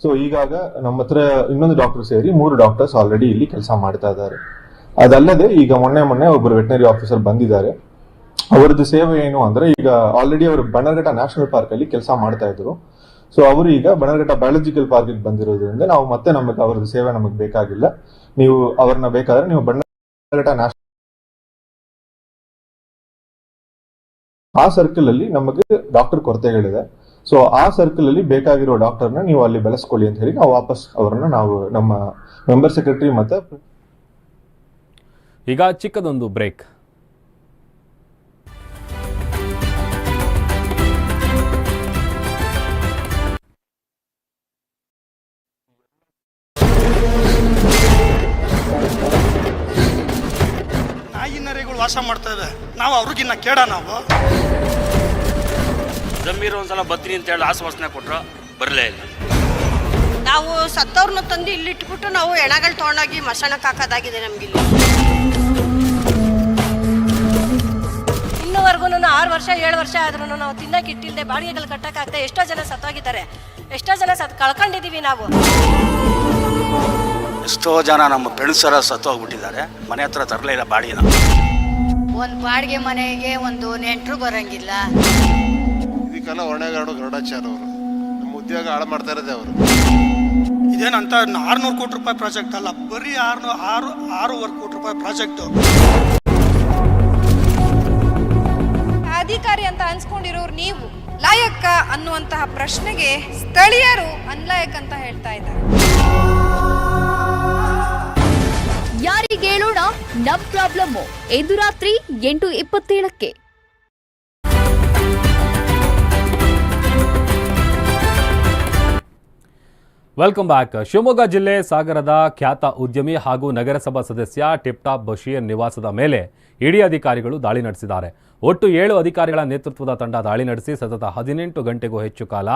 ಸೊ ಈಗಾಗ ನಮ್ಮ ಹತ್ರ ಇನ್ನೊಂದು ಡಾಕ್ಟರ್ ಸೇರಿ ಮೂರು ಡಾಕ್ಟರ್ಸ್ ಆಲ್ರೆಡಿ ಇಲ್ಲಿ ಕೆಲಸ ಮಾಡ್ತಾ ಇದ್ದಾರೆ. ಅದಲ್ಲದೆ ಈಗ ಮೊನ್ನೆ ಮೊನ್ನೆ ಒಬ್ಬರು ವೆಟನರಿ ಆಫೀಸರ್ ಬಂದಿದ್ದಾರೆ. ಅವರದ್ದು ಸೇವೆ ಏನು ಅಂದ್ರೆ ಈಗ ಆಲ್ರೆಡಿ ಅವರು ಬಣರ್ಘಟ್ಟ ನ್ಯಾಷನಲ್ ಪಾರ್ಕ್ ಅಲ್ಲಿ ಕೆಲಸ ಮಾಡ್ತಾ ಇದ್ರು. ಸೊ ಅವರು ಈಗ ಬಣರ್ಘಟ್ಟ ಬಯಾಲಜಿಕಲ್ ಪಾರ್ಕ್ ಬಂದಿರೋದ್ರಿಂದ ನಾವು ಮತ್ತೆ ನಮಗೆ ಅವರದ್ದು ಸೇವೆ ನಮಗೆ ಬೇಕಾಗಿಲ್ಲ. ನೀವು ಅವ್ರನ್ನ ಬೇಕಾದ್ರೆ ನೀವು ಬಣರ್ಘಟ್ಟ ಆ ಸರ್ಕಲ್ ಅಲ್ಲಿ ನಮಗೆ ಡಾಕ್ಟರ್ ಕೊರತೆಗಳಿದೆ. ಸೊ ಆ ಸರ್ಕಲ್ ಅಲ್ಲಿ ಬೇಕಾಗಿರೋ ಡಾಕ್ಟರ್ನ ನೀವು ಅಲ್ಲಿ ಬೆಳೆಸ್ಕೊಳ್ಳಿ ಅಂತ ಹೇಳಿ ನಾವು ವಾಪಸ್ ಅವರನ್ನ ನಾವು ನಮ್ಮ ಮೆಂಬರ್ ಸೆಕ್ರೆಟರಿ ಮತ್ತೆ ಈಗ ಚಿಕ್ಕದೊಂದು ಬ್ರೇಕ್ ವಾಸ ಮಾಡ್ತಾ ಇದೆ. ನಾವು ಅವ್ರಿಗಿನ್ನ ಕೇಡ ನಾವು? ಜಮೀರ್ ಒಂದ್ಸಲ ಬತ್ತೀನಿ ಅಂತ ಹೇಳಿ ಆಶ್ವಾಸನೆ ಕೊಟ್ರು ಬರಲೇ ಇಲ್ಲ. ನಾವು ಸತ್ತವ್ರನ್ನ ತಂದು ಇಲ್ಲಿ ಇಟ್ಬಿಟ್ಟು ನಾವು ಎಣಗಳು ತೊಗೊಂಡೋಗಿ ಮಸಣಕ್ಕೆ ಹಾಕೋದಾಗಿದೆ ನಮ್ಗೆ ಇನ್ನೂವರೆಗೂ ಆರು ವರ್ಷ ಏಳು ವರ್ಷ ಆದ್ರೂ ನಾವು ತಿನ್ನಕ್ಕೆ ಇಟ್ಟಿಲ್ಲದೆ ಬಾಡಿಗೆಗಳು ಕಟ್ಟಕ್ಕಾಗದೆ ಎಷ್ಟೋ ಜನ ಸತ್ತೋಗಿದ್ದಾರೆ. ಎಷ್ಟೋ ಜನ ಸತ್ ಕಳ್ಕೊಂಡಿದೀವಿ ನಾವು. ಎಷ್ಟೋ ಜನ ನಮ್ಮ ಫ್ರೆಂಡ್ಸರ ಸತ್ತೋಗ್ಬಿಟ್ಟಿದ್ದಾರೆ. ಮನೆ ಹತ್ರ ತರಲೇ ಇಲ್ಲ ಬಾಡಿಗೆನ. ಒಂದು ಬಾಡಿಗೆ ಮನೆಗೆ ಒಂದು ನೆಂಟರು ಬರಂಗಿಲ್ಲ. ಇದಕ್ಕೆಲ್ಲ ಹೊಣೆಗಾರಡು ಗರುಡಾಚಾರ ಅವರು. ನಮ್ಮ ಉದ್ಯೋಗ ಹಾಳು ಮಾಡ್ತಾ ಇರೋದೇ ಅವರು. ಇದೇನಂತ ಆರ್ನೂರು ಕೋಟಿ ರೂಪಾಯಿ ಪ್ರಾಜೆಕ್ಟ್ ಅಲ್ಲ ಬರೀ ಆರ್ನೂ ಆರು ಆರೂವರೆ ಕೋಟಿ ರೂಪಾಯಿ ಪ್ರಾಜೆಕ್ಟ್. ಅಧಿಕಾರಿ ಅಂತ ಅನ್ಸ್ಕೊಂಡಿರೋರು ನೀವು. ಲಾಯಕ್ಕ ಅನ್ನುವಂತಹ ಪ್ರಶ್ನೆಗೆ ಸ್ಥಳೀಯರು ಅನ್ಲಾಯಕ್ ಅಂತ ಹೇಳ್ತಾ ಇದ್ದಾರೆ. ಯಾರಿಗೇಳೋಣ ನಮ್ ಪ್ರಾಬ್ಲಮ್ಮು. ಇಂದು ರಾತ್ರಿ ಎಂಟು ಇಪ್ಪತ್ತೇಳಕ್ಕೆ. ವೆಲ್ಕಮ್ ಬ್ಯಾಕ್ ಶಿವಮೊಗ್ಗ ಜಿಲ್ಲೆ ಸಾಗರದ ಖ್ಯಾತ ಉದ್ಯಮಿ ಹಾಗೂ ನಗರಸಭಾ ಸದಸ್ಯ ಟಿಪ್ಟಾಪ್ ಬಶೀರ್ ನಿವಾಸದ ಮೇಲೆ ಇಡಿ ಅಧಿಕಾರಿಗಳು ದಾಳಿ ನಡೆಸಿದ್ದಾರೆ. ಒಟ್ಟು ಏಳು ಅಧಿಕಾರಿಗಳ ನೇತೃತ್ವದ ತಂಡ ದಾಳಿ ನಡೆಸಿ ಸತತ ಹದಿನೆಂಟು ಗಂಟೆಗೂ ಹೆಚ್ಚು ಕಾಲ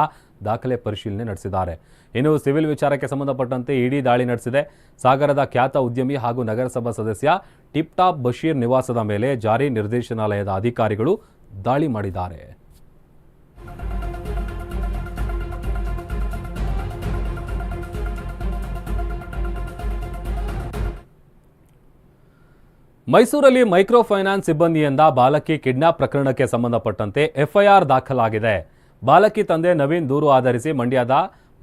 ದಾಖಲೆ ಪರಿಶೀಲನೆ ನಡೆಸಿದ್ದಾರೆ. ಇನ್ನು ಸಿವಿಲ್ ವಿಚಾರಕ್ಕೆ ಸಂಬಂಧಪಟ್ಟಂತೆ ಇಡಿ ದಾಳಿ ನಡೆಸಿದೆ. ಸಾಗರದ ಖ್ಯಾತ ಉದ್ಯಮಿ ಹಾಗೂ ನಗರಸಭಾ ಸದಸ್ಯ ಟಿಪ್ಟಾಪ್ ಬಶೀರ್ ನಿವಾಸದ ಮೇಲೆ ಜಾರಿ ನಿರ್ದೇಶನಾಲಯದ ಅಧಿಕಾರಿಗಳು ದಾಳಿ ಮಾಡಿದ್ದಾರೆ. ಮೈಸೂರಲ್ಲಿ ಮೈಕ್ರೋ ಫೈನಾನ್ಸ್ ಸಿಬ್ಬಂದಿಯಿಂದ ಬಾಲಕಿ ಕಿಡ್ನಾಪ್ ಪ್ರಕರಣಕ್ಕೆ ಸಂಬಂಧಪಟ್ಟಂತೆ ಎಫ್ಐಆರ್ ದಾಖಲಾಗಿದೆ. ಬಾಲಕಿ ತಂದೆ ನವೀನ್ ದೂರು ಆಧರಿಸಿ ಮಂಡ್ಯದ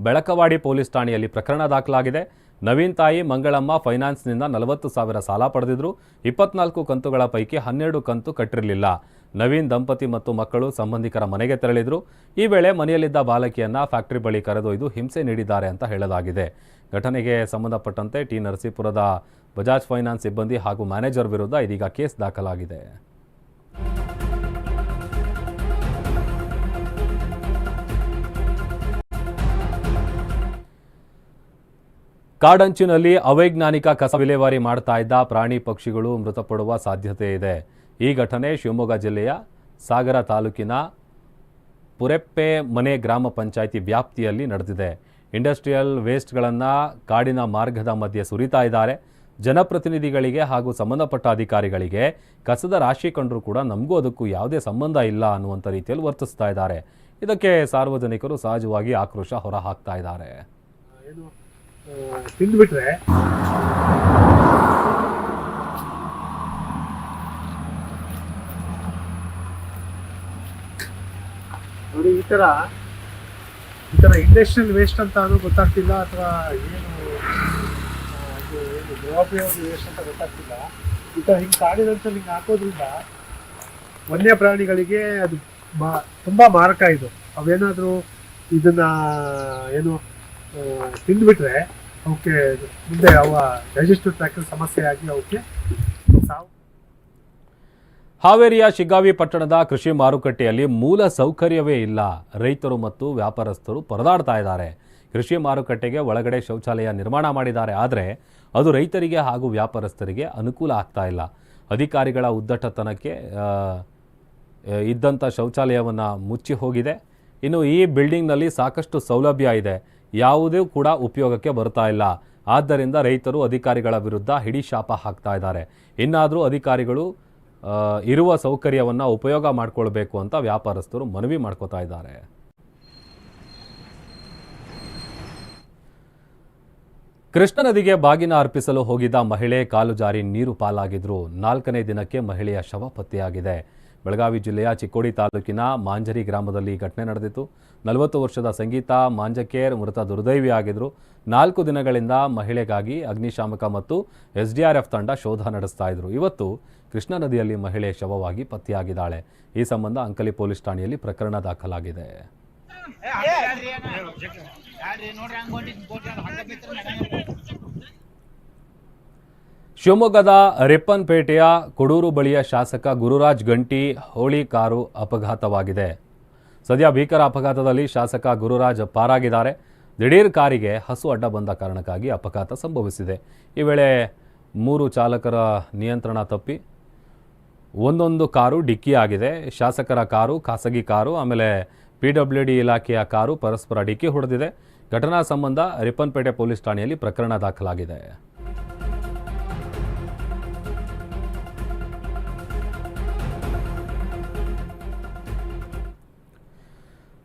ಬೆಳಕವಾಡಿ ಪೊಲೀಸ್ ಠಾಣೆಯಲ್ಲಿ ಪ್ರಕರಣ ದಾಖಲಾಗಿದೆ. ನವೀನ್ ತಾಯಿ ಮಂಗಳಮ್ಮ ಫೈನಾನ್ಸ್ನಿಂದ ನಲವತ್ತು ಸಾವಿರ ಸಾಲ ಪಡೆದಿದ್ರು. ಇಪ್ಪತ್ನಾಲ್ಕು ಕಂತುಗಳ ಪೈಕಿ ಹನ್ನೆರಡು ಕಂತು ಕಟ್ಟಿರಲಿಲ್ಲ. ನವೀನ್ ದಂಪತಿ ಮತ್ತು ಮಕ್ಕಳು ಸಂಬಂಧಿಕರ ಮನೆಗೆ ತೆರಳಿದ್ರು. ಈ ವೇಳೆ ಮನೆಯಲ್ಲಿದ್ದ ಬಾಲಕಿಯನ್ನು ಫ್ಯಾಕ್ಟರಿ ಬಳಿ ಕರೆದೊಯ್ದು ಹಿಂಸೆ ನೀಡಿದ್ದಾರೆ ಅಂತ ಹೇಳಲಾಗಿದೆ. ಘಟನೆಗೆ ಸಂಬಂಧಪಟ್ಟಂತೆ ಟಿ ನರಸೀಪುರದ ಬಜಾಜ್ ಫೈನಾನ್ಸ್ ಸಿಬ್ಬಂದಿ ಹಾಗೂ ಮ್ಯಾನೇಜರ್ ವಿರುದ್ಧ ಇದೀಗ ಕೇಸ್ ದಾಖಲಾಗಿದೆ. ಕಾಡಂಚಿನಲ್ಲಿ ಅವೈಜ್ಞಾನಿಕ ಕಸ ವಿಲೇವಾರಿ ಮಾಡ್ತಾ ಇದ್ದ ಪ್ರಾಣಿ ಪಕ್ಷಿಗಳು ಮೃತಪಡುವ ಸಾಧ್ಯತೆ ಇದೆ. ಈ ಘಟನೆ ಶಿವಮೊಗ್ಗ ಜಿಲ್ಲೆಯ ಸಾಗರ ತಾಲೂಕಿನ ಪುರೆಪ್ಪೆ ಮನೆ ಗ್ರಾಮ ಪಂಚಾಯಿತಿ ವ್ಯಾಪ್ತಿಯಲ್ಲಿ ನಡೆದಿದೆ. ಇಂಡಸ್ಟ್ರಿಯಲ್ ವೇಸ್ಟ್ಗಳನ್ನು ಕಾಡಿನ ಮಾರ್ಗದ ಮಧ್ಯೆ ಸುರಿತಾ ಇದ್ದಾರೆ. ಜನಪ್ರತಿನಿಧಿಗಳಿಗೆ ಹಾಗೂ ಸಂಬಂಧಪಟ್ಟ ಅಧಿಕಾರಿಗಳಿಗೆ ಕಸದ ರಾಶಿ ಕಂಡರೂ ಕೂಡ ನಮಗೂ ಅದಕ್ಕೂ ಯಾವುದೇ ಸಂಬಂಧ ಇಲ್ಲ ಅನ್ನುವಂಥ ರೀತಿಯಲ್ಲಿ ವರ್ತಿಸ್ತಾ ಇದ್ದಾರೆ. ಇದಕ್ಕೆ ಸಾರ್ವಜನಿಕರು ಸಹಜವಾಗಿ ಆಕ್ರೋಶ ಹೊರಹಾಕ್ತಾ ಇದ್ದಾರೆ. ಈ ಥರ ಈ ಥರ ಇಂಡಸ್ಟ್ರಿಯಲ್ ವೇಸ್ಟ್ ಅಂತ ಗೊತ್ತಾಗ್ತಿಲ್ಲ ಅಥವಾ ಏನು? ಏನು ಎಷ್ಟು ಅಂತ ಗೊತ್ತಾಗ್ತಿಲ್ಲ. ಇಂಥ ಹಿಂಗೆ ಕಾಡಿನಲ್ಲಿ ಹಾಕೋದ್ರಿಂದ ವನ್ಯ ಪ್ರಾಣಿಗಳಿಗೆ ಅದು ಮಾ ತುಂಬ ಮಾರಕ ಇದು. ಅವೇನಾದರೂ ಇದನ್ನ, ಏನು ತಿಂದುಬಿಟ್ರೆ ಅವಕ್ಕೆ ಮುಂದೆ ಅವ ಡೈಜೆಸ್ಟಿವ್ ಟ್ರ್ಯಾಕ್ ಸಮಸ್ಯೆ ಆಗಿ ಅವಕ್ಕೆ ಸಾವು. ಹಾವೇರಿಯ ಶಿಗ್ಗಾವಿ ಪಟ್ಟಣದ ಕೃಷಿ ಮಾರುಕಟ್ಟೆಯಲ್ಲಿ ಮೂಲ ಸೌಕರ್ಯವೇ ಇಲ್ಲ. ರೈತರು ಮತ್ತು ವ್ಯಾಪಾರಸ್ಥರು ಪರದಾಡ್ತಾ ಇದ್ದಾರೆ. ಕೃಷಿ ಮಾರುಕಟ್ಟೆಗೆ ಒಳಗಡೆ ಶೌಚಾಲಯ ನಿರ್ಮಾಣ ಮಾಡಿದ್ದಾರೆ. ಆದರೆ ಅದು ರೈತರಿಗೆ ಹಾಗೂ ವ್ಯಾಪಾರಸ್ಥರಿಗೆ ಅನುಕೂಲ ಆಗ್ತಾ ಇಲ್ಲ. ಅಧಿಕಾರಿಗಳ ಉದ್ದಟತನಕ್ಕೆ ಇದ್ದಂಥ ಶೌಚಾಲಯವನ್ನು ಮುಚ್ಚಿ ಹೋಗಿದೆ. ಇನ್ನು ಈ ಬಿಲ್ಡಿಂಗ್ನಲ್ಲಿ ಸಾಕಷ್ಟು ಸೌಲಭ್ಯ ಇದೆ. ಯಾವುದೂ ಕೂಡ ಉಪಯೋಗಕ್ಕೆ ಬರ್ತಾ ಇಲ್ಲ. ಆದ್ದರಿಂದ ರೈತರು ಅಧಿಕಾರಿಗಳ ವಿರುದ್ಧ ಹಿಡಿ ಶಾಪ ಹಾಕ್ತಾ ಇದ್ದಾರೆ. ಇನ್ನಾದರೂ ಅಧಿಕಾರಿಗಳು ಇರುವ ಸೌಕರ್ಯವನ್ನು ಉಪಯೋಗ ಮಾಡಿಕೊಳ್ಬೇಕು ಅಂತ ವ್ಯಾಪಾರಸ್ಥರು ಮನವಿ ಮಾಡ್ಕೋತಾ ಇದ್ದಾರೆ. ಕೃಷ್ಣ ನದಿಗೆ ಬಾಗಿನ ಅರ್ಪಿಸಲು ಹೋಗಿದ್ದ ಮಹಿಳೆ ಕಾಲು ಜಾರಿ ನೀರು ಪಾಲಾಗಿದ್ರು ನಾಲ್ಕನೇ ದಿನಕ್ಕೆ ಮಹಿಳೆಯ ಶವ ಪತ್ತೆಯಾಗಿದೆ. ಬೆಳಗಾವಿ ಜಿಲ್ಲೆಯ ಚಿಕ್ಕೋಡಿ ತಾಲೂಕಿನ ಮಾಂಜರಿ ಗ್ರಾಮದಲ್ಲಿ ಘಟನೆ ನಡೆದಿತ್ತು. ನಲವತ್ತು ವರ್ಷದ ಸಂಗೀತ ಮಾಂಜಕೇರ್ ಮೃತ ದುರ್ದೈವಿ ಆಗಿದ್ರು ನಾಲ್ಕು ದಿನಗಳಿಂದ ಮಹಿಳೆಗಾಗಿ ಅಗ್ನಿಶಾಮಕ ಮತ್ತು ಎಸ್ಡಿಆರ್ಎಫ್ ತಂಡ ಶೋಧ ನಡೆಸ್ತಾ ಇದ್ರು. ಇವತ್ತು ಕೃಷ್ಣಾ ನದಿಯಲ್ಲಿ ಮಹಿಳೆ ಶವವಾಗಿ ಪತ್ತೆಯಾಗಿದ್ದಾಳೆ. ಈ ಸಂಬಂಧ ಅಂಕಲಿ ಪೊಲೀಸ್ ಠಾಣೆಯಲ್ಲಿ ಪ್ರಕರಣ ದಾಖಲಾಗಿದೆ. ಶಿವಮೊಗ್ಗದ ರಿಪ್ಪನ್ಪೇಟೆಯ ಕೊಡೂರು ಬಳಿಯ ಶಾಸಕ ಗುರುರಾಜ್ ಗಂಟಿ ಹೋಳಿ ಕಾರು ಅಪಘಾತವಾಗಿದೆ. ಸದ್ಯ ಭೀಕರ ಅಪಘಾತದಲ್ಲಿ ಶಾಸಕ ಗುರುರಾಜ್ ಪಾರಾಗಿದ್ದಾರೆ. ದಿಢೀರ್ ಕಾರಿಗೆ ಹಸು ಅಡ್ಡ ಬಂದ ಕಾರಣಕ್ಕಾಗಿ ಅಪಘಾತ ಸಂಭವಿಸಿದೆ. ಈ ವೇಳೆ ಮೂರು ಚಾಲಕರ ನಿಯಂತ್ರಣ ತಪ್ಪಿ ಒಂದೊಂದು ಕಾರು ಡಿಕ್ಕಿಯಾಗಿದೆ. ಶಾಸಕರ ಕಾರು, ಖಾಸಗಿ ಕಾರು, ಆಮೇಲೆ ಪಿ ಇಲಾಖೆಯ ಕಾರು ಪರಸ್ಪರ ಡಿಕ್ಕಿ ಹೊಡೆದಿದೆ. ಘಟನಾ ಸಂಬಂಧ ರಿಪ್ಪನ್ಪೇಟೆ ಪೊಲೀಸ್ ಠಾಣೆಯಲ್ಲಿ ಪ್ರಕರಣ ದಾಖಲಾಗಿದೆ.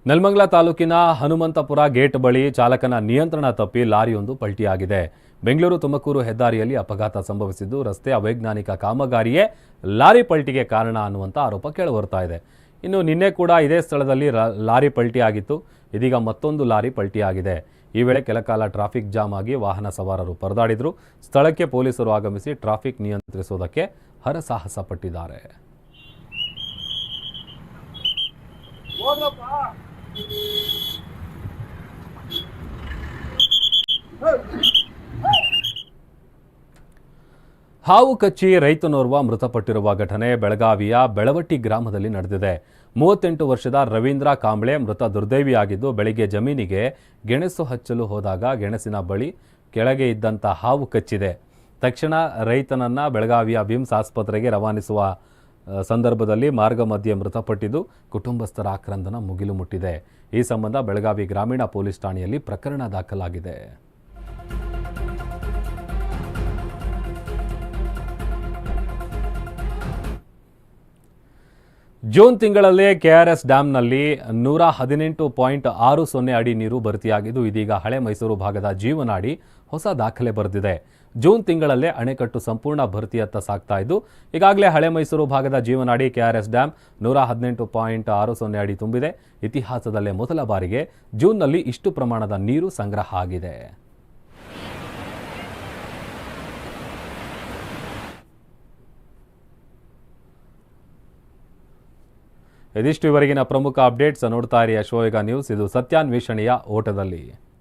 ನೆಲಮಂಗಲ ತಾಲೂಕಿನ ಹನುಮಂತಪುರ ಗೇಟ್ ಬಳಿ ಚಾಲಕನ ನಿಯಂತ್ರಣ ತಪ್ಪಿ ಲಾರಿಯೊಂದು ಪಲ್ಟಿಯಾಗಿದೆ. ಬೆಂಗಳೂರು ತುಮಕೂರು ಹೆದ್ದಾರಿಯಲ್ಲಿ ಅಪಘಾತ ಸಂಭವಿಸಿದ್ದು, ರಸ್ತೆ ಅವೈಜ್ಞಾನಿಕ ಕಾಮಗಾರಿಯೇ ಲಾರಿ ಪಲ್ಟಿಗೆ ಕಾರಣ ಅನ್ನುವಂಥ ಆರೋಪ ಕೇಳಿಬರ್ತಾ ಇದೆ. ಇನ್ನು ನಿನ್ನೆ ಕೂಡ ಇದೇ ಸ್ಥಳದಲ್ಲಿ ಲಾರಿ ಪಲ್ಟಿ ಆಗಿತ್ತು ಇದೀಗ ಮತ್ತೊಂದು ಲಾರಿ ಪಲ್ಟಿಯಾಗಿದೆ. ಈ ವೇಳೆ ಕೆಲಕಾಲ ಟ್ರಾಫಿಕ್ ಜಾಮ್ ಆಗಿ ವಾಹನ ಸವಾರರು ಪರದಾಡಿದ್ರು. ಸ್ಥಳಕ್ಕೆ ಪೊಲೀಸರು ಆಗಮಿಸಿ ಟ್ರಾಫಿಕ್ ನಿಯಂತ್ರಿಸುವುದಕ್ಕೆ ಹರಸಾಹಸ ಪಟ್ಟಿದ್ದಾರೆ. ಹಾವು ಕಚ್ಚಿ ರೈತನೋರ್ವ ಮೃತಪಟ್ಟಿರುವ ಘಟನೆ ಬೆಳಗಾವಿಯ ಬೆಳವಟ್ಟಿ ಗ್ರಾಮದಲ್ಲಿ ನಡೆದಿದೆ. ಮೂವತ್ತೆಂಟು ವರ್ಷದ ರವೀಂದ್ರ ಕಾಂಬ್ಳೆ ಮೃತ ದುರ್ದೈವಿಯಾಗಿದ್ದು ಬೆಳಿಗ್ಗೆ ಜಮೀನಿಗೆ ಗೆಣಸು ಹಚ್ಚಲು ಹೋದಾಗ ಗೆಣಸಿನ ಬಳಿ ಕೆಳಗೆ ಇದ್ದಂಥ ಹಾವು ಕಚ್ಚಿದೆ. ತಕ್ಷಣ ರೈತನನ್ನು ಬೆಳಗಾವಿಯ ಬಿಮ್ಸ್ ಆಸ್ಪತ್ರೆಗೆ ರವಾನಿಸುವ ಸಂದರ್ಭದಲ್ಲಿ ಮಾರ್ಗ ಮಧ್ಯೆ ಮೃತಪಟ್ಟಿದ್ದು ಕುಟುಂಬಸ್ಥರ ಆಕ್ರಂದನ ಮುಗಿಲು ಮುಟ್ಟಿದೆ. ಈ ಸಂಬಂಧ ಬೆಳಗಾವಿ ಗ್ರಾಮೀಣ ಪೊಲೀಸ್ ಠಾಣೆಯಲ್ಲಿ ಪ್ರಕರಣ ದಾಖಲಾಗಿದೆ. ಜೂನ್ ತಿಂಗಳಲ್ಲೇ ಕೆಆರ್ಎಸ್ ಡ್ಯಾಂನಲ್ಲಿ ನೂರ ಹದಿನೆಂಟು ಪಾಯಿಂಟ್ ಆರು ಸೊನ್ನೆ ಅಡಿ ನೀರು ಭರ್ತಿಯಾಗಿದ್ದು, ಇದೀಗ ಹಳೆ ಮೈಸೂರು ಭಾಗದ ಜೀವನಾಡಿ ಹೊಸ ದಾಖಲೆ ಬರೆದಿದೆ. ಜೂನ್ ತಿಂಗಳಲ್ಲೇ ಅಣೆಕಟ್ಟು ಸಂಪೂರ್ಣ ಭರ್ತಿಯತ್ತ ಸಾಗ್ತಾ ಇದ್ದು, ಈಗಾಗಲೇ ಹಳೆ ಮೈಸೂರು ಭಾಗದ ಜೀವನಾಡಿ ಕೆಆರ್ಎಸ್ ಡ್ಯಾಂ ನೂರ ಹದಿನೆಂಟು ಪಾಯಿಂಟ್ ಆರು ಸೊನ್ನೆ ಅಡಿ ತುಂಬಿದೆ. ಇತಿಹಾಸದಲ್ಲೇ ಮೊದಲ ಬಾರಿಗೆ ಜೂನ್ನಲ್ಲಿ ಇಷ್ಟು ಪ್ರಮಾಣದ ನೀರು ಸಂಗ್ರಹ ಆಗಿದೆ. ಇದಿಷ್ಟು ಇವರೆಗಿನ ಪ್ರಮುಖ ಅಪ್ಡೇಟ್ಸ್ ನೋಡ್ತಾ ಇರಿ ಅಶ್ವವೇಗ ನ್ಯೂಸ್. ಇದು ಸತ್ಯಾನ್ವೇಷಣೆಯ ಓಟದಲ್ಲಿ.